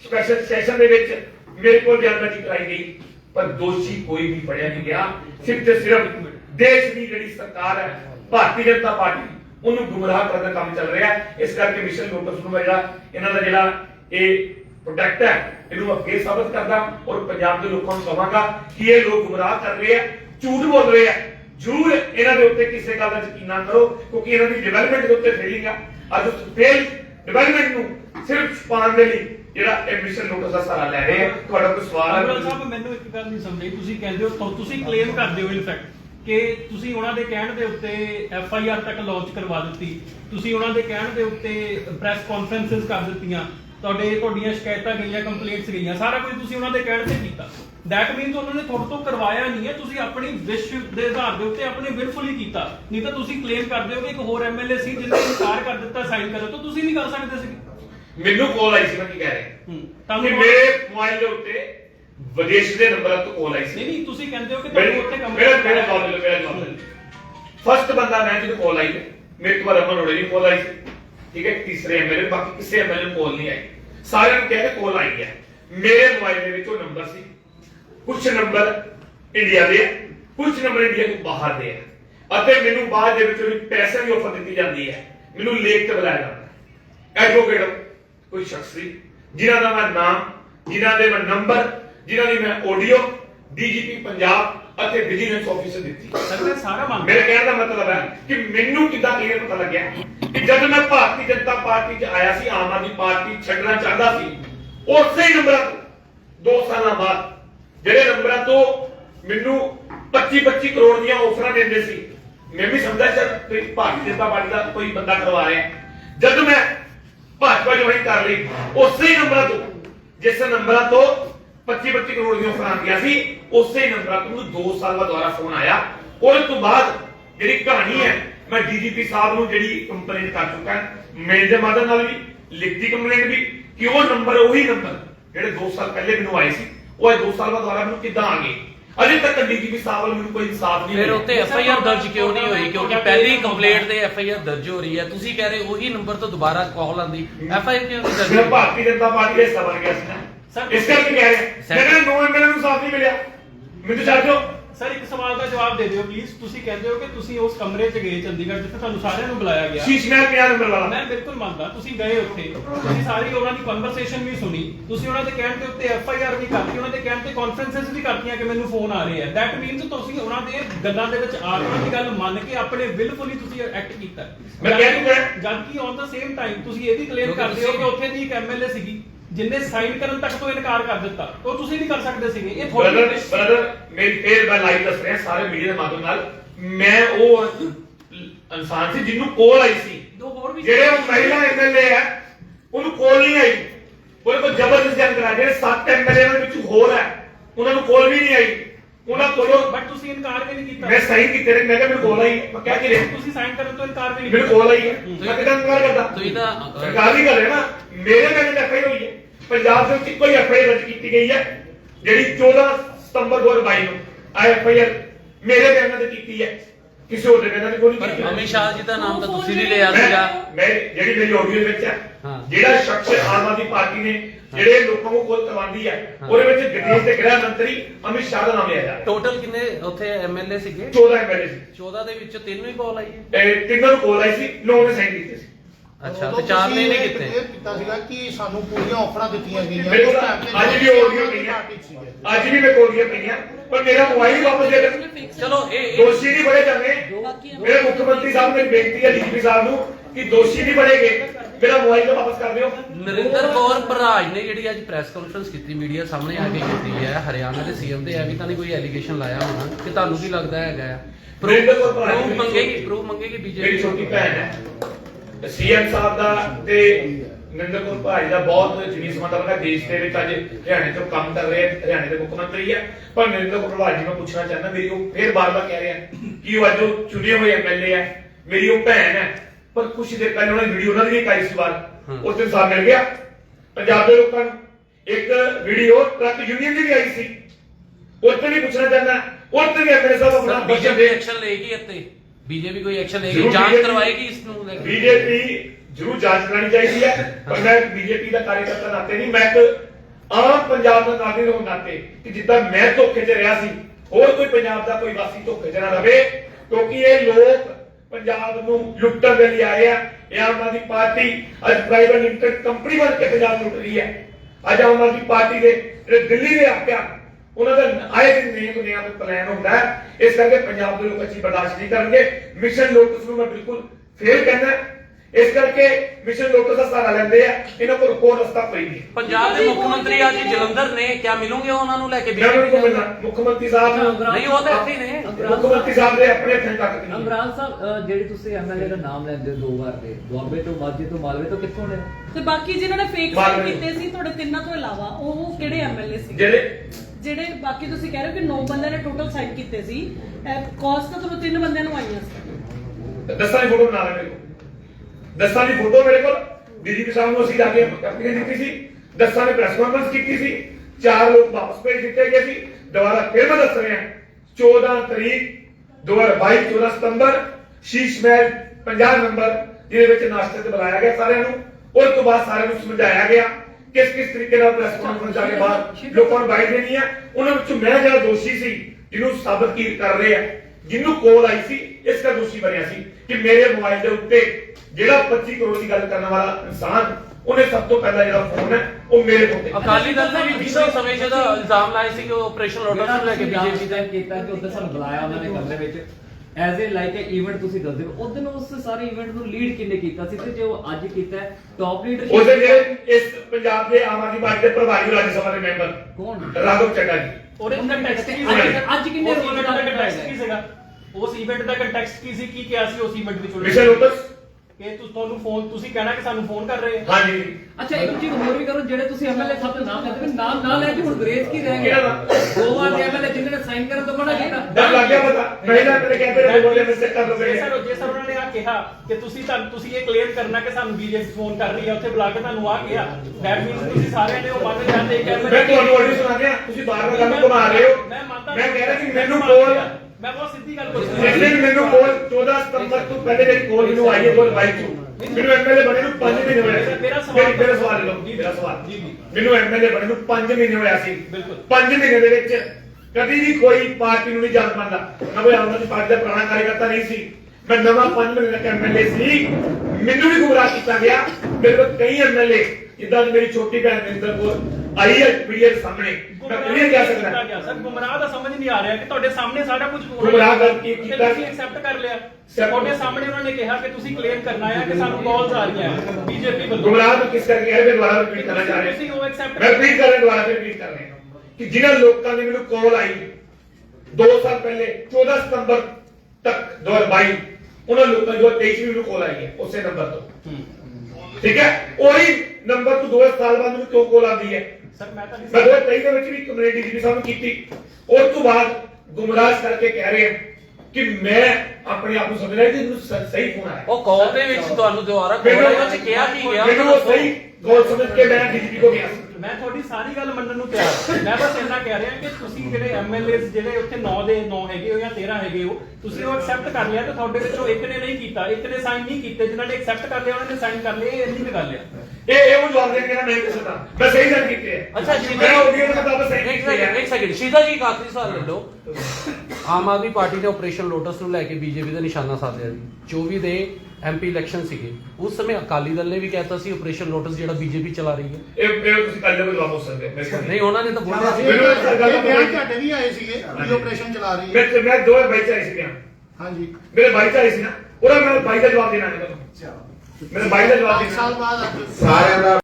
ਸਪੈਸ਼ਲ ਸੈਸ਼ਨ ਦੇ ਵਿੱਚ ਮੇਰੇ ਕੋਲ ਬਿਆਨ ਕਰਾਈ ਗਈ, ਪਰ ਦੋਸ਼ੀ ਕੋਈ ਵੀ ਫੜਿਆ ਨਹੀਂ ਗਿਆ। ਸਿਰਫ ਤੇ ਸਿਰਫ ਦੇਸ਼ ਦੀ ਜਿਹੜੀ ਸਰਕਾਰ ਹੈ, ਭਾਰਤੀ ਜਨਤਾ ਪਾਰਟੀ, ਉਹਨੂੰ ਗੁੰਮਰਾਹ ਕਰਨ ਦਾ ਕੰਮ ਚੱਲ ਰਿਹਾ ਹੈ। ਇਸ ਕਰਕੇ ਮਿਸ਼ਨ ਲੋਟਸ ਨੂੰ ਜਿਹੜਾ ਇਹਨਾਂ ਦਾ ਜਿਹੜਾ ਇਹ ਪ੍ਰੋਡਕਟ ਹੈ, ਇਹਨੂੰ ਅੱਗੇ ਸਾਬਤ ਕਰਦਾ ਔਰ ਪੰਜਾਬ ਦੇ ਲੋਕਾਂ ਨੂੰ ਕਹਾਂਗਾ ਕਿ ਇਹ ਲੋਕ ਗੁੰਮਰਾਹ ਕਰ ਰਹੇ ਆ ਝੂਠ ਬੋਲ ਰਹੇ ਆ ਜ਼ਰੂਰ ਇਹਨਾਂ ਦੇ ਉੱਤੇ ਕਿਸੇ ਗੱਲ ਦਾ ਯਕੀਨ ਨਾ ਕਰੋ, ਕਿਉਂਕਿ ਇਹਨਾਂ ਦੀ ਡਿਵੈਲਪਮੈਂਟ ਦੇ ਉੱਤੇ ਫੇਲਿੰਗ ਆ। ਅੱਜ ਫੇਲ ਡਿਵੈਲਪਮੈਂਟ ਨੂੰ ਸਿਰਫ ਛੁਪਾਉਣ ਦੇ ਲਈ ਜਿਹੜਾ ਇਹ ਮਿਸ਼ਨ ਲੋਟਸ ਦਾ ਸਹਾਰਾ ਲੈ ਰਹੇ ਆ ਤੁਹਾਡਾ ਕੋਈ ਸਵਾਲ ਹੈ ਅਗਰ ਸਾਹਿਬ ਮੈਨੂੰ ਇੱਕ ਗੱਲ ਨਹੀਂ ਸਮਝੀ। ਤੁਸੀਂ ਕਹਿੰਦੇ ਹੋ ਤੁਸੀਂ ਕਲੇਮ ਕਰਦੇ ਹੋ ਇਨਫੈਕਟ ਕਿ ਤੁਸੀਂ ਉਹਨਾਂ ਦੇ ਕਹਿਣ ਦੇ ਉੱਤੇ ਐਫ ਆਈ ਆਰ ਤੱਕ ਲਾਂਚ ਕਰਵਾ ਦਿੱਤੀ। ਤੁਸੀਂ ਉਹਨਾਂ ਦੇ ਕਹਿਣ ਦੇ ਉੱਤੇ ਪ੍ਰੈਸ ਕਾਨਫਰੰਸਸ ਕਰ ਦਿੱਤੀਆਂ। ਤੁਹਾਡੇ ਤੁਹਾਡੀਆਂ ਸ਼ਿਕਾਇਤਾਂ ਗਈਆਂ ਕੰਪਲੇਂਟਸ ਗਈਆਂ। ਸਾਰਾ ਕੁਝ ਤੁਸੀਂ ਉਹਨਾਂ ਦੇ ਕਹਿਣ ਤੇ ਕੀਤਾ। ਦੈਟ ਮੀਨਸ ਉਹਨਾਂ ਨੇ ਤੁਹਾਡੇ ਤੋਂ ਕਰਵਾਇਆ ਨਹੀਂ ਹੈ। ਤੁਸੀਂ ਆਪਣੀ ਵਿਸ਼ ਦੇ ਆਧਾਰ ਦੇ ਉੱਤੇ ਆਪਣੇ ਵਿਲਫੁਲ ਕੀਤਾ। ਨਹੀਂ ਤਾਂ ਤੁਸੀਂ ਕਲੇਮ ਕਰਦੇ ਹੋ ਕਿ ਇੱਕ ਹੋਰ ਐਮਐਲਏ ਸੀ ਜਿਹਨੇ ਇਨਕਾਰ ਕਰ ਦਿੱਤਾ ਸਾਈਨ ਕਰਨ ਤੋਂ ਤੁਸੀਂ ਨਹੀਂ ਕਰ ਸਕਦੇ ਸੀ। ਮੈਨੂੰ ਕਾਲ ਆਈ ਸੀ ਮੈਂ ਕੀ ਕਹਿ ਰਿਹਾ? ਹੂੰ ਕਿ ਤੁਹਾਨੂੰ ਮੇਰੇ ਮੋਬਾਈਲ ਦੇ ਉੱਤੇ ਵਿਦੇਸ਼ ਦੇ ਨੰਬਰਾਂ ਤੋਂ ਕਾਲ ਆਈ ਸੀ। ਨਹੀਂ ਨਹੀਂ ਤੁਸੀਂ ਕਹਿੰਦੇ ਹੋ ਕਿ ਤੁਹਾਨੂੰ ਉੱਥੇ ਕੰਮ ਮੇਰਾ ਮੇਰਾ ਜਵਾਬ ਲੈ ਮੇਰਾ ਜਵਾਬ ਲੈ ਫਸਟ ਬੰਦਾ ਮੈਂ ਜਿਹਨੂੰ ਕਾਲ ਆਈ ਹੈ ਮੇਰੇ ਤੋਂ ਬਾਅਦ ਅਮਨ ਦੀ ਕਾਲ ਆਈ ਸੀ। ਠੀਕ ਹੈ ਤੀਸਰੇ ਐਮਐਲਏ ਬਾਕੀ ਕਿਸੇ ਐਮਐਲਏ ਨੂੰ ਕਾਲ ਨਹੀਂ ਆਈ। ਸਾਰਿਆਂ ਨੂੰ ਕਹਿੰਦੇ ਕਾਲ ਆਈ ਹੈ। ਮੇਰੇ ਮੋਬਾਈਲ ਦੇ ਵਿੱਚ ਉਹ ਨੰਬਰ ਸੀ। ਕੁਝ ਨੰਬਰ ਇੰਡੀਆ ਦੇ ਹੈ, ਕੁਝ ਨੰਬਰ ਇੰਡੀਆ ਤੋਂ ਬਾਹਰ ਦੇ ਹੈ ਅਤੇ ਮੈਨੂੰ ਬਾਅਦ ਦੇ ਵਿੱਚ ਉਹਦੀ ਪੈਸੇ ਦੀ ਆਫਰ ਦਿੱਤੀ ਜਾਂਦੀ ਹੈ। ਮੈਨੂੰ ਲੇਖ ਤੇ ਬੁਲਾਇਆ ਜਾਂਦਾ ਐਡਵੋਕੇਟ ਕੋਈ ਸ਼ਖਸ ਸੀ ਜਿਨ੍ਹਾਂ ਦਾ ਮੈਂ ਨਾਮ ਜਿਨ੍ਹਾਂ ਦੇ ਮੈਂ ਨੰਬਰ ਜਿਨ੍ਹਾਂ ਦੀ ਮੈਂ ਆਡੀਓ ਡੀਜੀਪੀ ਪੰਜਾਬ ਅਤੇ ਵਿਜੀਲੈਂਸ ਆਫਿਸਰ ਦਿੱਤੀ। ਸਰ ਸਾਰਾ ਮੇਰੇ ਕਹਿਣ ਦਾ ਮਤਲਬ ਹੈ ਕਿ ਮੈਨੂੰ ਕਿੱਦਾਂ ਕਲੀਅਰ ਪਤਾ ਲੱਗਿਆ ਕਿ ਜਦ ਮੈਂ ਭਾਰਤੀ ਜਨਤਾ ਪਾਰਟੀ 'ਚ ਆਇਆ ਸੀ ਆਮ ਆਦਮੀ ਪਾਰਟੀ ਛੱਡਣਾ ਚਾਹੁੰਦਾ ਸੀ ਉਸੇ ਹੀ ਨੰਬਰਾਂ ਤੋਂ 2 ਸਾਲਾਂ ਬਾਅਦ ਜਿਹੜੇ ਨੰਬਰਾਂ ਤੋਂ ਮੈਨੂੰ 25 25 ਕਰੋੜ ਦੀਆਂ ਆਫਰਾਂ ਦਿੰਦੇ ਸੀ ਮੈਂ ਵੀ ਸਮਝਦਾ ਕੋਈ ਭਾਰਤੀ ਜਨਤਾ ਪਾਰਟੀ ਦਾ ਕੋਈ ਬੰਦਾ ਕਰਵਾ ਰਿਹਾ ਜਦ ਮੈਂ ਭਾਜਪਾ ਜੁਆਇਨ ਕਰ ਲਈ। ਉਸੇ ਹੀ ਨੰਬਰਾਂ ਤੋਂ, ਜਿਸ ਨੰਬਰਾਂ ਤੋਂ 25 25 ਕਰੋੜ ਦੀਆਂ ਆਫਰਾਂ ਆਉਂਦੀਆਂ ਸੀ, ਉਸੇ ਨੰਬਰਾਂ ਤੋਂ ਮੈਨੂੰ 2 ਸਾਲ ਬਾਅਦ ਦੁਬਾਰਾ ਫੋਨ ਆਇਆ। ਉਹਦੇ ਤੋਂ ਬਾਅਦ ਜਿਹੜੀ ਕਹਾਣੀ ਹੈ, ਮੈਂ ਡੀਜੀਪੀ ਸਾਹਿਬ ਨੂੰ ਜਿਹੜੀ ਕੰਪਲੇਂਟ ਕਰ ਚੁੱਕਾ ਮੇਲ ਦੇ ਮਾਧਿਅਮ ਨਾਲ ਵੀ, ਲਿਖਤੀ ਕੰਪਲੇਂਟ ਵੀ, ਕਿ ਉਹ ਨੰਬਰ ਉਹੀ ਨੰਬਰ ਜਿਹੜੇ 2 ਸਾਲ ਪਹਿਲੇ ਮੈਨੂੰ ਆਏ ਸੀ, ਉਹ ਅੱਜ 2 ਸਾਲ ਬਾਅਦ ਦੁਬਾਰਾ ਮੈਨੂੰ ਕਿੱਦਾਂ ਆ ਗਏ? ਅਜੇ ਤੱਕ ਡੀਜੀਪੀ ਸਾਹਿਬ ਵੱਲੋਂ ਮੈਨੂੰ ਕੋਈ ਇਨਸਾਫ ਨਹੀਂ ਫਿਰ ਮਿਲਿਆ। ਉੱਤੇ ਐਫ ਆਈ ਆਰ ਦਰਜ ਕਿਉਂ ਨਹੀਂ ਹੋਈ? ਕਿਉਂਕਿ ਪਹਿਲੀ ਕੰਪਲੇਂਟ ਤੇ ਐਫ ਆਈ ਆਰ ਦਰਜ ਹੋ ਰਹੀ ਹੈ। ਤੁਸੀਂ ਕਹਿ ਰਹੇ ਉਹੀ ਨੰਬਰ ਤੋਂ ਦੁਬਾਰਾ ਕਾਲ ਆਂਦੀ ਐਫ ਆਈ ਆਰ ਕਿਉਂ ਨਹੀਂ ਦਰਜ ਮੈਂ ਹੋਈ? ਭਾਰਤੀ ਜਨਤਾ ਪਾਰਟੀ ਦੇ ਹਿੱਸਾ ਬਣ ਗਿਆ ਸੀ ਨਾ। ਸਰ, ਇਸ ਕਰਕੇ ਕਹਿ ਰਿਹਾ ਸਰ- ਜਿਹੜੇ ਨੋ ਐਮਐਲਏ ਨੂੰ ਸਾਥ ਨਹੀਂ ਮਿਲਿਆ। ਮੈਨੂੰ ਛੱਡ ਦਿਓ। ਸਰ ਇੱਕ ਸਵਾਲ ਦਾ ਜਵਾਬ ਦੇ ਦਿਓ ਪਲੀਜ਼ ਤੁਸੀਂ ਕਹਿੰਦੇ ਹੋ ਕਿ ਤੁਸੀਂ ਉਸ ਕਮਰੇ 'ਚ ਗਏ ਚੰਡੀਗੜ੍ਹ ਜਿੱਥੇ ਤੁਹਾਨੂੰ ਸਾਰਿਆਂ ਨੂੰ ਬੁਲਾਇਆ ਗਿਆ। ਸ਼ੀਸ਼ ਮਹਿਲ 50 ਨੰਬਰ ਵਾਲਾ। ਮੈਂ ਬਿਲਕੁਲ ਮੰਨਦਾ ਤੁਸੀਂ ਗਏ ਉੱਥੇ। ਤੁਸੀਂ ਸਾਰੀ ਉਹਨਾਂ ਦੀ ਕਨਵਰਸੇਸ਼ਨ ਵੀ ਸੁਣੀ। ਤੁਸੀਂ ਉਹਨਾਂ ਦੇ ਕਹਿਣ ਦੇ ਉੱਤੇ ਐਫ ਆਈ ਆਰ ਵੀ ਕਰਤੀ ਉਹਨਾਂ ਦੇ ਕਹਿਣ ਤੇ ਕਾਨਫਰੰਸਸ ਵੀ ਕਰਤੀਆਂ ਕਿ ਮੈਨੂੰ ਫੋਨ ਆ ਰਹੇ ਆ। ਦੈਟ ਮੀਨਸ ਤੁਸੀਂ ਉਹਨਾਂ ਦੇ ਗੱਲਾਂ ਦੇ ਵਿੱਚ ਆ ਕੇ ਉਹਨਾਂ ਦੀ ਗੱਲ ਮੰਨ ਕੇ ਆਪਣੇ ਵਿਲਫੁਲੀ ਤੁਸੀਂ ਐਕਟ ਕੀਤਾ। ਮੈਂ ਕਹਿ ਦੂੰਗਾ। ਜਦ ਕਿ ਔਨ ਦਾ ਸੇਮ ਟਾਈਮ ਤੁਸੀਂ ਇਹ ਵੀ ਕਲੇਮ ਕਰਦੇ ਹੋ ਕਿ ਉੱਥੇ ਦੀ ਇੱਕ ਐਮਐਲਏ ਸੀਗੀ। ਜਿੰਨੇ ਸਾਈਨ ਕਰਨ ਤੱਕ ਤੋਂ ਇਨਕਾਰ ਕਰ ਦਿੱਤਾ ਉਹ ਤੁਸੀਂ ਨਹੀਂ ਕਰ ਸਕਦੇ ਸੀਗੇ ਇਹ ਬ੍ਰਦਰ ਤੁਹਾਡੀ ਬ੍ਰਦਰ ਮੇਰੀ ਫੇਰ ਮੈਂ ਲਾਈਵ ਦੱਸ ਰਿਹਾ ਸਾਰੇ ਮੀਡੀਆ ਦੇ ਮਾਧਿਅਮ ਨਾਲ। ਮੈਂ ਉਹ ਇਨਸਾਨ ਸੀ ਜਿਹਨੂੰ ਕੋਲ ਆਈ ਸੀ। ਦੋ ਹੋਰ ਵੀ ਜਿਹੜੇ ਉਹ ਮਹਿਲਾ ਐਮਐਲਏ ਹੈ ਉਹਨੂੰ ਕੋਲ ਨਹੀਂ ਆਈ। ਉਹਦੇ ਕੋਲ ਜ਼ਬਰਦਸਤ ਜੰਗ ਕਰਾ ਜਿਹੜੇ ਸੱਤ ਐਮਐਲਏ ਦੇ ਵਿੱਚ ਹੋਰ ਹੈ। ਉਹਨਾਂ ਨੂੰ ਕੋਲ ਵੀ ਨਹੀਂ ਆਈ। ਉਹਨਾਂ ਕੋਲੋਂ ਬਟ ਤੁਸੀਂ ਇਨਕਾਰ ਵੀ ਨਹੀਂ ਕੀਤਾ। ਮੈਂ ਸਹੀ ਕੀਤੇ ਨੇ ਮੈਂ ਕਿਹਾ ਮੈਨੂੰ ਕੋਲ ਆਈ। ਮੈਂ ਕਹਿ ਕੇ ਰਿਹਾ ਤੁਸੀਂ ਸਾਈਨ ਕਰਨ ਤੋਂ ਇਨਕਾਰ ਵੀ ਨਹੀਂ ਮੈਨੂੰ ਕੋਲ ਆਈ ਹੈ। ਮੈਂ ਕਿਦਾਂ ਇਨਕਾਰ ਕਰਦਾ? ਤੁਸੀਂ ਤਾਂ ਅ, ਸਰਕਾਰ ਦੀ ਗੱਲ ਹੈ ਨਾ ਮੇਰੇ ਨਾਲ ਐਫਆਈ ਹੋਈ ਹੈ। ਪੰਜਾਬ ਦੇ ਵਿੱਚ ਇੱਕੋ ਹੀ ਐਫਆਈ ਦਰਜ ਕੀਤੀ ਗਈ ਹੈ ਜਿਹੜੀ 14 ਸਤੰਬਰ 2022 ਨੂੰ ਆ ਐਫਆਈਆਰ ਮੇਰੇ ਬਿਆਨਾਂ ਤੇ ਕੀਤੀ ਹੈ। ਕਿਸੇ ਹੋਰ ਦੇ ਬਿਆਨਾਂ ਤੇ ਕੋਈ ਨਹੀਂ ਪਰ ਕੀਤੀ। ਅਮਿਤ ਸ਼ਾਹ ਜੀ ਦਾ ਨਾਮ ਤਾਂ ਤੁਸੀਂ ਨਹੀਂ ਲਿਆ ਮੈਂ ਸੀਗਾ ਮੈਂ ਜਿਹੜੀ ਮੇਰੀ ਆਡੀਓ ਵਿੱਚ ਹੈ ਹਾਂ। ਜਿਹੜਾ ਸ਼ਖਸ ਆਮ ਆਦਮੀ ਪਾਰਟੀ ਨੇ ਜਿਹੜੇ ਲੋਕਾਂ ਨੂੰ ਕੋਲ ਕਰਵਾਉਂਦੀ ਹੈ ਹਾਂ। ਉਹਦੇ ਵਿੱਚ ਵਿਦੇਸ਼ ਦੇ ਗ੍ਰਹਿ ਮੰਤਰੀ ਅਮਿਤ ਸ਼ਾਹ ਦਾ ਨਾਮ ਲਿਆ ਜਾ ਟੋਟਲ ਕਿੰਨੇ ਉੱਥੇ ਐਮਐਲਏ ਸੀਗੇ? 14 ਐਮਐਲਏ ਸੀ। 14 ਦੇ ਵਿੱਚੋਂ ਤਿੰਨ ਹੀ ਕਾਲ ਆਈ ਹੈ। ਇਹ ਤਿੰਨਾਂ ਨੂੰ ਕੋਲ ਆਈ ਸੀ ਨੌ ਨੇ ਸਾਈਨ ਕੀਤੇ ਸੀ। ਅੱਛਾ ਉਦੋਂ ਤੇ ਚਾਰ ਨੇ ਤੁਸੀਂ ਨਹੀਂ ਇਹ ਕੀਤੇ? declare ਕੀਤਾ ਸੀਗਾ ਕਿ ਸਾਨੂੰ ਪੂਰੀਆਂ ਆਫਰਾਂ ਦਿੱਤੀਆਂ ਗਈਆਂ। ਮੇਰੇ ਕੋਲ ਤੇ ਅੱਜ ਵੀ ਲੋਕ ਆਡੀਓ ਪਈਆਂ। ਅੱਜ ਵੀ ਮੈਂ ਕੋਲੀਆਂ ਪਈਆਂ ਪਰ ਮੇਰਾ ਮੋਬਾਈਲ ਵਾਪਸ ਦੇ ਚਲੋ ਇਹ ਇਹ- ਦੋਸ਼ੀ ਨਹੀਂ ਬੜੇ ਜਾਂਦੇ ਮੇਰੇ ਮੁੱਖ ਮੰਤਰੀ ਸਾਹਿਬ ਨੂੰ ਬੇਨਤੀ ਹੈ ਡੀਜੀਪੀ ਸਾਹਿਬ ਨੂੰ ਕਿ ਦੋਸ਼ੀ ਨਹੀਂ ਬਣੇਗੇ। ਮੇਰਾ ਮੋਬਾਈਲ ਤਾਂ ਵਾਪਸ ਕਰ ਦਿਓ। ਨਰਿੰਦਰ ਕੌਰ ਬਰਾਜ ਨੇ ਜਿਹੜੀ ਅੱਜ ਪ੍ਰੈਸ ਕਾਨਫਰੰਸ ਕੀਤੀ ਮੀਡੀਆ ਸਾਹਮਣੇ ਆ ਕੇ ਕੀਤੀ ਹੈ ਹਰਿਆਣਾ ਦੇ ਸੀਐਮ ਦੇ ਐਵੇਂ ਤਾਂ ਨਹੀਂ ਕੋਈ ਐਲੀਗੇਸ਼ਨ ਲਾਇਆ ਹੋਣਾ ਕਿ ਤੁਹਾਨੂੰ ਕੀ ਲੱਗਦਾ ਹੈਗਾ ਨਰਿੰਦਰ ਕੌਰ ਬਰਾੜ ਪ੍ਰੂਫ ਮੇਰੀ ਮੰਗੇਗੀ ਪ੍ਰੂਫ ਮੰਗੇਗੀ ਮੇਰੀ ਬੀਜੇਪੀ ਛੋਟੀ ਭੈਣ ਹੈ। ਸੀਐਮ ਸਾਹਿਬ ਦਾ ਤੇ ਨਰਿੰਦਰ ਭਾਈ ਦਾ ਬਹੁਤ ਜਮੀਨ ਸਮਾਂ ਦਾ ਦੇਸ਼ ਦੇ ਵਿੱਚ ਅੱਜ ਹਰਿਆਣੇ ਤੋਂ ਕੰਮ ਕਰ ਰਹੇ ਹਰਿਆਣੇ ਦੇ ਮੁੱਖ ਮੰਤਰੀ ਹੈ ਪਰ ਨਰਿੰਦਰ ਭਾਈ ਜੀ ਨੂੰ ਪੁੱਛਣਾ ਚਾਹੁੰਦਾ ਮੇਰੀ ਉਹ ਫੇਰ ਬਾਰ-ਬਾਰ ਕਹਿ ਰਿਹਾ ਕਿ ਉਹ ਅੱਜ ਉਹ ਚੁਣੇ ਹੋਏ ਐਮਐਲਏ ਹੈ ਮੇਰੀ ਉਹ ਭੈਣ ਹੈ ਪਰ ਕੁਝ ਦੇਰ ਪਹਿਲਾਂ ਉਹਨਾਂ ਵੀਡੀਓ ਉਹਨਾਂ ਦੀ ਵੀ ਕਾਈ ਸੀ ਬਾਰ। ਉਸ ਦਿਨ ਸਾਹ ਮਿਲ ਗਿਆ ਪੰਜਾਬ ਦੇ ਲੋਕਾਂ ਨੂੰ। ਇੱਕ ਵੀਡੀਓ ਟਰੱਕ ਯੂਨੀਅਨ ਦੀ ਵੀ ਆਈ ਸੀ। ਉੱਥੇ ਵੀ ਪੁੱਛਣਾ ਚਾਹੁੰਦਾ ਉੱਥੇ ਵੀ ਐਮਐਲਏ ਸਾਹਿਬ ਆਪਣਾ ਬੀਜੇਪੀ ਐਕਸ਼ਨ ਲਏਗੀ ਇੱਥੇ। ਬੀਜੇਪੀ ਕੋਈ ਐਕਸ਼ਨ ਲਏਗੀ ਜ਼ਰੂਰ ਜਾਂਚ BJP ਕਰਵਾਏਗੀ ਇਸ ਨੂੰ ਲੈ ਕੇ? ਬੀਜੇਪੀ ਜ਼ਰੂਰ ਜਾਂਚ ਕਰਾਣੀ ਚਾਹੀਦੀ ਹੈ ਪਰ ਮੈਂ ਬੀਜੇਪੀ ਦਾ ਕਾਰਜਕਰਤਾ ਨਾਤੇ ਨਹੀਂ ਮੈਂ ਇੱਕ ਆਮ ਪੰਜਾਬ ਦਾ ਨਾਗਰਿਕ ਹੋਣ ਨਾਤੇ ਕਿ ਜਿੱਦਾਂ ਮੈਂ ਧੋਖੇ 'ਚ ਰਿਹਾ ਸੀ ਹੋਰ ਕੋਈ ਪੰਜਾਬ ਦਾ ਕੋਈ ਵਾਸੀ ਧੋਖੇ 'ਚ ਨਾ ਰਵੇ ਕਿਉਂਕਿ ਇਹ ਲੋਕ ਪੰਜਾਬ ਨੂੰ ਲੁੱਟਣ ਦੇ ਲਈ ਆਏ ਆ ਇਹ ਆਮ ਆਦਮੀ ਪਾਰਟੀ ਅੱਜ ਪ੍ਰਾਈਵੇਟ ਲਿਮਟਿਡ ਕੰਪਨੀ ਬਣ ਕੇ ਪੰਜਾਬ ਲੁੱਟ ਰਹੀ ਹੈ। ਅੱਜ ਆਮ ਆਦਮੀ ਪਾਰਟੀ ਦੇ ਜਿਹੜੇ ਦਿੱਲੀ ਦੇ ਆਕਿਆ ਉਹਨਾਂ ਦਾ ਆਏ ਦਿਨ ਨੇਮ ਨਿਆ ਪਲਾਨ ਹੁੰਦਾ ਹੈ। ਇਸ ਕਰਕੇ ਪੰਜਾਬ ਦੇ ਲੋਕ ਅੱਛੀ ਬਰਦਾਸ਼ਤ ਨਹੀਂ ਕਰਨਗੇ। ਮਿਸ਼ਨ ਲੋਟਸ ਨੂੰ ਮੈਂ ਬਿਲਕੁਲ ਫੇਲ ਕਹਿੰਦਾ ਇਸ ਕਰਕੇ ਮਿਸ਼ਨ ਲੋਟਸ ਦਾ ਸਹਾਰਾ ਲੈਂਦੇ ਆ। ਇਹਨਾਂ ਕੋਲ ਕੋਈ ਰਸਤਾ ਕੋਈ ਨਹੀਂ। ਪੰਜਾਬ ਦੇ ਮੁੱਖ ਮੰਤਰੀ ਅੱਜ ਜਲੰਧਰ ਨੇ ਕਿਆ ਮਿਲੂਗੇ ਉਹਨਾਂ ਨੂੰ ਲੈ ਕੇ ਮੁੱਖ ਮੰਤਰੀ ਸਾਹਿਬ ਨੂੰ ਨਹੀਂ ਉਹ ਤਾਂ ਇੱਥੇ ਨੇ। ਮੁੱਖ ਮੰਤਰੀ ਸਾਹਿਬ ਦੇ ਆਪਣੇ ਹੱਥਾਂ ਤੱਕ ਨਹੀਂ। ਅਮਰਾਨ ਸਾਹਿਬ ਜਿਹੜੀ ਤੁਸੀਂ ਐਮਐਲਏ ਦਾ ਨਾਮ ਲੈਂਦੇ ਹੋ ਦੋ ਵਾਰ ਦੇ ਦੁਆਬੇ ਤੋਂ ਮਾਝੇ ਤੋਂ ਮਾਲਵੇ ਤੋਂ ਕਿੱਥੋਂ ਨੇ? ਤੇ ਬਾਕੀ ਜਿਨ੍ਹਾਂ ਨੇ ਫੇਕ ਕੀਤੇ ਸੀ ਤੁਹਾਡੇ ਤਿੰਨਾਂ ਤੋਂ ਇਲਾਵਾ ਉਹ ਕਿਹੜੇ ਐਮਐਲਏ ਸੀ? ਜਿਹੜੇ ਜਿਹੜੇ ਬਾਕੀ ਤੁਸੀਂ ਕਹਿ ਰਹੇ ਹੋ ਕਿ 9 ਬੰਦਿਆਂ ਨੇ ਟੋਟਲ ਸਾਈਨ ਕੀਤੇ ਸੀ ਕਾਸਟ ਤਾਂ ਤੁਹਾਨੂੰ ਤਿੰਨ ਬੰਦਿਆਂ ਨੂੰ ਆਈਆਂ ਸੀ। ਦਸਾਂ ਦੀ ਫੋਟੋ ਬਣਾ ਲੈ ਮੇਰੇ ਕੋਲ ਦਸਾਂ ਦੀ ਫੋਟੋ ਮੇਰੇ ਕੋਲ। ਡੀਜੀਪੀ ਸਾਹਿਬ ਨੂੰ ਅਸੀਂ ਜਾ ਕੇ ਕੰਪਨੀ ਦਿੱਤੀ ਸੀ। ਦਸਾਂ ਨੇ ਪ੍ਰੈਸ ਕਾਨਫਰੰਸ ਕੀਤੀ ਸੀ। ਚਾਰ ਲੋਕ ਵਾਪਸ ਭੇਜ ਦਿੱਤੇ ਗਏ ਸੀ। ਦੁਬਾਰਾ ਫਿਰ ਮੈਂ ਦੱਸ ਰਿਹਾ 14 ਤਰੀਕ 2022 14 ਸਤੰਬਰ, ਸ਼ੀਸ਼ ਮਹਿਲ 50 ਨੰਬਰ, ਜਿਹਦੇ ਵਿੱਚ ਨਾਸ਼ਤੇ ਤੇ ਬੁਲਾਇਆ ਗਿਆ ਸਾਰਿਆਂ ਨੂੰ। ਉਸ ਤੋਂ ਬਾਅਦ ਸਾਰਿਆਂ ਨੂੰ ਸਮਝਾਇਆ ਗਿਆ। ਕਿਸ ਕਿਸ ਤਰੀਕੇ ਨਾਲ ਪ੍ਰੈਸ ਕਾਨਫਰੰਸ ਜਾ ਕੇ ਬਾਅਦ ਲੋਕਾਂ ਨੂੰ ਬਾਈਟ ਦੇਣੀ ਹੈ ਉਹਨਾਂ ਵਿੱਚੋਂ ਮੈਂ ਜਿਹੜਾ ਦੋਸ਼ੀ ਸੀ ਜਿਹਨੂੰ ਸਾਬਤ ਕੀ ਕਰ ਰਹੇ ਆ ਜਿਹਨੂੰ ਕੋਲ ਆਈ ਸੀ ਇਸ ਦਾ ਦੋਸ਼ੀ ਬਣਿਆ ਸੀ ਕਿ ਮੇਰੇ ਮੋਬਾਈਲ ਦੇ ਉੱਤੇ ਜਿਹੜਾ 25 ਕਰੋੜ ਦੀ ਗੱਲ ਕਰਨ ਵਾਲਾ ਇਨਸਾਨ ਉਹਨੇ ਸਭ ਤੋਂ ਪਹਿਲਾਂ ਜਿਹੜਾ ਫੋਨ ਹੈ ਉਹ ਮੇਰੇ ਕੋਲ ਤੇ ਅਕਾਲੀ ਦਲ ਨੇ ਵੀ ਪਿਛਲੇ ਸਮੇਂ 'ਚ ਦਾ ਇਲਜ਼ਾਮ ਲਾਇਆ ਸੀ ਕਿ ਉਹ ਆਪਰੇਸ਼ਨ ਲੋਟਸ ਨੂੰ ਲੈ ਕੇ ਬੀਜੇਪੀ ਦਾ ਦੇ ਕੀਤਾ ਕਿ ਉੱਧਰ ਸਾਨੂੰ ਬੁਲਾਇਆ ਉਹਨਾਂ ਨੇ ਕਮਰੇ ਵਿੱਚ as a like uh event ਤੁਸੀਂ ਦੱਸਦੇ ਹੋ। ਉਦੋਂ ਉਸ ਸਾਰੇ ਇਵੈਂਟ ਨੂੰ ਲੀਡ ਕਿੰਨੇ ਕੀਤਾ ਸੀ ਤੇ ਜੋ ਅੱਜ ਕੀਤਾ ਟੌਪ ਲੀਡਰਸ਼ਿਪ ਉਹਦੇ ਜਿਹੜੇ ਇਸ ਪੰਜਾਬ ਦੇ ਆਮ ਆਦਮੀ ਪਾਰਟੀ ਦੇ ਪ੍ਰਭਾਰੀ ਰਾਜ ਸਭਾ ਦੇ ਮੈਂਬਰ। ਕੌਣ? ਰਾਘਵ ਚੱਡਾ ਜੀ। ਉਹਦੇ ਕੰਟੈਕਸਟ ਕੀ ਅੱਜ- ਸੀਗਾ? ਅੱਜ ਕਿੰਨੇ ਰੋਲ ਦਾ ਕੰਟੈਕਸਟ? ਕੀ ਸੀਗਾ? ਉਸ ਇਵੈਂਟ ਦਾ ਕੰਟੈਕਸਟ ਕੀ ਸੀ? ਕੀ ਕਿਹਾ ਸੀ ਉਸ ਇਵੈਂਟ ਵਿੱਚ ਉਹਨੇ? ਵਿਸ਼ੇ ਲੋਟਸ। ਕਿ ਤੁ- ਤੁਹਾਨੂੰ ਫੋਨ ਤੁਸੀਂ ਕਹਿਣਾ ਕਿ ਸਾਨੂੰ ਫੋਨ ਕਰ ਰਹੇ ਆ ਹਾਂਜੀ। ਅੱਛਾ ਇੱਕ ਚੀਜ਼ ਹੋਰ ਵੀ ਕਰੋ ਜਿਹੜੇ ਤੁਸੀਂ ਐਮਐਲਏ ਸਾਹਿਬ ਦਾ ਨਾਮ ਲੈਂਦੇ ਹੋ ਨਾਮ ਨਾ ਲੈ ਕੇ ਹੁਣ ਗ੍ਰੇਸ ਕੀ ਰਹਿ ਗਿਆ ਕਿਹੜਾ ਦੋ ਐਮਐਲਏ ਜਿਨ੍ਹਾਂ ਨੇ ਸਾਈਨ ਕਰਨ ਤੋਂ ਮਨਾ ਕੀਤਾ ਡਰ ਲੱਗ ਗਿਆ ਪਤਾ ਪਹਿਲਾਂ ਮੇਰੇ ਕਹਿੰਦੇ ਨੇ ਬੋਲੇ ਮੈਂ ਸੈਟ ਕਰ ਜੇ ਸਰ ਜੇ ਸਰ ਉਹਨਾਂ ਨੇ ਆ ਕਿਹਾ ਕਿ ਤੁਸੀਂ ਤੁਹਾਨੂੰ ਤੁਸੀਂ ਇਹ ਕਲੇਮ ਕਰਨਾ ਕਿ ਸਾਨੂੰ ਬੀਜੇਪੀ ਫੋਨ ਕਰ ਰਹੀ ਹੈ ਉੱਥੇ ਬੁਲਾ ਕੇ ਤੁਹਾਨੂੰ ਆ ਕਿਹਾ। ਦੈਟ ਮੀਨਸ ਤੁਸੀਂ ਸਾਰਿਆਂ ਨੇ ਉਹ ਮੰਨ ਜਾਂਦੇ ਐਮਐਲਏ ਮੈਂ ਤੁਹਾਨੂੰ ਆਡੀਓ ਸੁਣਾ ਦਿਆਂ ਤੁਸੀਂ ਬਾਰ ਬਾਰ ਗੱਲ ਘੁਮਾ ਰਹੇ ਹੋ। ਮੈਂ ਮੰਨਦਾ ਮੈਂ ਕਹਿ ਰਿਹਾ ਕਿ ਮੈਨੂੰ ਕੋਲ ਮੈਂ ਬਹੁਤ ਸਿੱਧੀ ਗੱਲ ਪੁੱਛ ਜਿਸ ਦਿਨ ਮੈਨੂੰ ਕੋਲ 14 ਸਤੰਬਰ ਤੋਂ ਪਹਿਲੇ ਮੇਰੀ ਕੋਲ ਮੈਨੂੰ ਆਈ ਹੈ ਕੋਲ ਬਾਈਕ ਤੋਂ ਮੈਨੂੰ ਐਮਐਲਏ ਬਣੇ ਨੂੰ 5 ਮਹੀਨੇ ਹੋਏ ਸੀ। ਮੇਰਾ ਸਵਾਲ- ਮੇਰੀ- ਸਵਾਲ ਲਓ ਜੀ, ਮੇਰਾ ਸਵਾਲ। ਜੀ। ਮੈਨੂੰ ਐਮਐਲਏ ਬਣੇ ਨੂੰ 5 ਮਹੀਨੇ ਹੋਇਆ ਸੀ। ਬਿਲਕੁਲ। 5 ਮਹੀਨੇ ਦੇ ਵਿੱਚ ਕਦੀ ਵੀ ਕੋਈ ਪਾਰਟੀ ਨੂੰ ਨਹੀਂ ਜਾਣ ਪਾਉਂਦਾ ਮੈਂ ਕੋਈ ਆਮ ਆਦਮੀ ਪਾਰਟੀ ਦਾ ਪੁਰਾਣਾ ਕਾਰਜਕਰਤਾ ਨਹੀਂ ਸੀ। ਮੈਂ ਨਵਾਂ 5 ਮਹੀਨੇ ਦਾ ਐਮਐਲਏ ਸੀ। ਮੈਨੂੰ ਵੀ ਗੁੰਮਰਾਹ ਕੀਤਾ ਗਿਆ। ਮੇਰੇ ਕੋਲ ਕਈ ਐਮਐਲਏ ਜਿੱਦਾਂ ਮੇਰੀ ਛੋਟੀ ਭੈਣ ਨਿੰਦਰ ਕੌਰ ਆਈ ਹੈ ਪੀਡੀਏ ਦੇ ਸਾਹਮਣੇ। ਮੈਂ ਕਲੀਅਰ ਕਹਿ ਸਕਦਾ। ਸਰ ਗੁੰਮਰਾਹ ਦਾ ਸਮਝ ਨਹੀਂ ਆ ਰਿਹਾ ਕਿ ਤੁਹਾਡੇ ਸਾਹਮਣੇ ਸਾਰਾ ਕੁਝ ਗੁੰਮਰਾਹ ਕਰ ਕੀ ਕੀਤਾ? ਤੁਸੀਂ ਐਕਸੈਪਟ ਕਰ ਲਿਆ। ਤੁਹਾਡੇ ਸਾਹਮਣੇ ਉਹਨਾਂ ਨੇ ਕਿਹਾ ਕਿ ਤੁਸੀਂ ਕਲੇਮ ਕਰਨਾ ਹੈ ਕਿ ਸਾਨੂੰ ਕਾਲਸ ਆ ਰਹੀਆਂ ਬੀਜੇਪੀ ਵੱਲੋਂ। ਗੁੰਮਰਾਹ ਨੂੰ ਕਿਸ ਕਰਕੇ ਹੈ ਮੈਂ ਦੁਬਾਰਾ ਰਿਪੀਟ ਕਰਨਾ ਚਾਹ ਰਿਹਾ ਤੁਸੀਂ ਉਹ accept ਮੈਂ ਰਿਪੀਟ ਕਰ ਰਿਹਾ ਦੁਬਾਰਾ ਰਿਪੀਟ ਕਰ ਰਿਹਾ ਕਿ ਜਿਨ੍ਹਾਂ ਲੋਕਾਂ ਦੀ ਮੈਨੂੰ ਕਾਲ ਆਈ 2 ਸਾਲ ਪਹਿਲੇ 14 ਸਤੰਬਰ ਤੱਕ 2022 ਉਹਨਾਂ ਲੋਕਾਂ ਦੀ 23 ਵੀ ਮੈਨੂੰ ਕਾਲ ਆਈ ਹੈ ਉਸੇ ਨੰਬਰ ਤੋਂ। ਠੀਕ ਹੈ? ਉਹੀ ਨੰਬਰ ਤੋਂ 2 ਸਾਲ ਬਾਅਦ ਮੈਨੂੰ ਕਿਉਂ ਕਾਲ ਆਉਂਦੀ ਹੈ? ਸਰ ਮੈਂ ਤਾਂ ਮੈਂ 2023 ਦੇ ਵਿੱਚ ਵੀ ਕਮਿਊਨਿਟੀ ਦੀ ਸਾਨੂੰ ਕੀਤੀ। ਉਸ ਤੋਂ ਬਾਅਦ ਗੁੰਮਰਾਹ ਕਰਕੇ ਕਹਿ ਰਹੇ ਆ ਕਿ ਮੈਂ ਆਪਣੇ ਆਪ ਨੂੰ ਸਮਝ ਰਿਹਾ ਕਿ ਮੈਨੂੰ ਸ- ਸਹੀ ਫੋਨ ਆਇਆ ਉਹ ਕਾਲ ਦੇ ਵਿੱਚ ਤੁਹਾਨੂੰ ਦੁਬਾਰਾ ਕਾਲ ਦੇ ਵਿੱਚ ਕਿਹਾ ਕੀ ਗਿਆ? ਮੈਨੂੰ ਉਹ ਸਹੀ ਗੋਲ ਸਮਝ ਕੇ ਮੈਂ ਡੀਜੀਪੀ ਕੋ ਗਿਆ। ਸੀ ਮੈਂ ਤੁਹਾਡੀ ਸਾਰੀ ਗੱਲ ਮੰਨਣ ਨੂੰ ਤਿਆਰ ਹਾਂ। ਮੈਂ ਬਸ ਇੰਨਾ ਕਹਿ ਰਿਹਾ ਕਿ ਤੁਸੀਂ ਜਿਹੜੇ ਐਮਐਲਏਸ ਜਿਹੜੇ ਉੱਥੇ 9 ਦੇ 9 ਹੈਗੇ ਹੋ ਜਾਂ 13 ਹੈਗੇ ਹੋ ਤੁਸੀਂ ਉਹ ਐਕਸੈਪਟ ਕਰ ਲਿਆ ਤੇ ਤੁਹਾਡੇ ਵਿੱਚੋਂ ਇੱਕ ਨੇ ਨਹੀਂ ਕੀਤਾ ਇੱਕ ਨੇ ਸਾਈਨ ਨਹੀਂ ਕੀਤੇ। ਜਿਨ੍ਹਾਂ ਨੇ ਐਕਸੈਪਟ ਕਰ ਲਿਆ ਉਹਨਾਂ ਨੇ ਸਾਈਨ ਕਰ ਲਏ ਇਹ ਇੰਨੀ ਕੁ ਗੱਲ ਆ। ਇਹ ਇਹ ਉਹ ਜਵਾਬ ਦੇਣਗੇ ਨਾ ਮੈਂ ਕਿਸੇ ਦਾ ਮੈਂ ਸਹੀ ਗੱਲ ਕੀਤੀ ਹੈ। ਅੱਛਾ ਮੈਂ ਆਡੀਓ ਦੇ ਮੁਤਾਬਕ ਸਹੀ ਇੱਕ ਕੀਤੀ ਸੈਕਿੰਡ ਹੈ ਇੱਕ ਸੈਕਿੰਡ ਸ਼ੀਦਾ ਜੀ ਇੱਕ ਆਖਰੀ ਸਵਾਲ ਲੈ ਲਓ। ਆਮ ਆਦਮੀ ਪਾਰਟੀ ਨੇ ਆਪਰੇਸ਼ਨ ਲੋਟਸ ਨੂੰ ਲੈ ਕੇ ਬੀਜੇਪੀ ਦਾ ਨਿਸ਼ਾਨਾ ਸਾਧਿਆ ਸੀ 24 ਦੇ ਐਮਪੀ ਇਲੈਕਸ਼ਨ ਸੀਗੇ। ਉਸ ਸਮੇਂ ਅਕਾਲੀ ਦਲ ਨੇ ਵੀ ਕਹਿਤਾ ਸੀ ਆਪਰੇਸ਼ਨ ਲੋਟਸ ਜਿਹੜਾ ਬੀਜੇਪੀ ਚਲਾ ਰਹੀ ਹੈ। ਇਹ ਇਹ ਤੁਸੀਂ ਕੱਲ ਦੇ ਜਵਾਬ ਹੋ ਸਕਦੇ। ਹੋ, ਮੇਰੇ ਕੋਲ ਨਹੀਂ ਉਹਨਾਂ ਨੇ ਤਾਂ ਬੋਲਿਆ ਸੀ। ਮੈਨੂੰ ਇਸ ਗੱਲ ਦਾ ਇਹ ਬਿਆਨ ਤੁਹਾਡੇ ਵੀ ਆਏ ਸੀਗੇ ਵੀ ਆਪਰੇਸ਼ਨ ਚਲਾ ਰਹੀ ਹੈ। ਮੈਂ ਮੈਂ ਦੋ ਬਾਈ ਚਾਹੀ ਸੀ ਹਾਂਜੀ। ਮੇਰੇ ਬਾਈ ਚਾਹੀ ਸੀ ਨਾ। ਉਹਦਾ ਮੈਂ ਬਾਈ ਦਾ ਜਵਾਬ ਦੇਣਾ ਹੈ ਤੁਹਾਨੂੰ ਮੇਰੇ ਬਾਈ ਦਾ ਜਵਾਬ 5 ਦੇਣਾ ਸਾਲ ਬਾਅਦ ਅੱਜ ਸਾਰਿਆਂ ਦਾ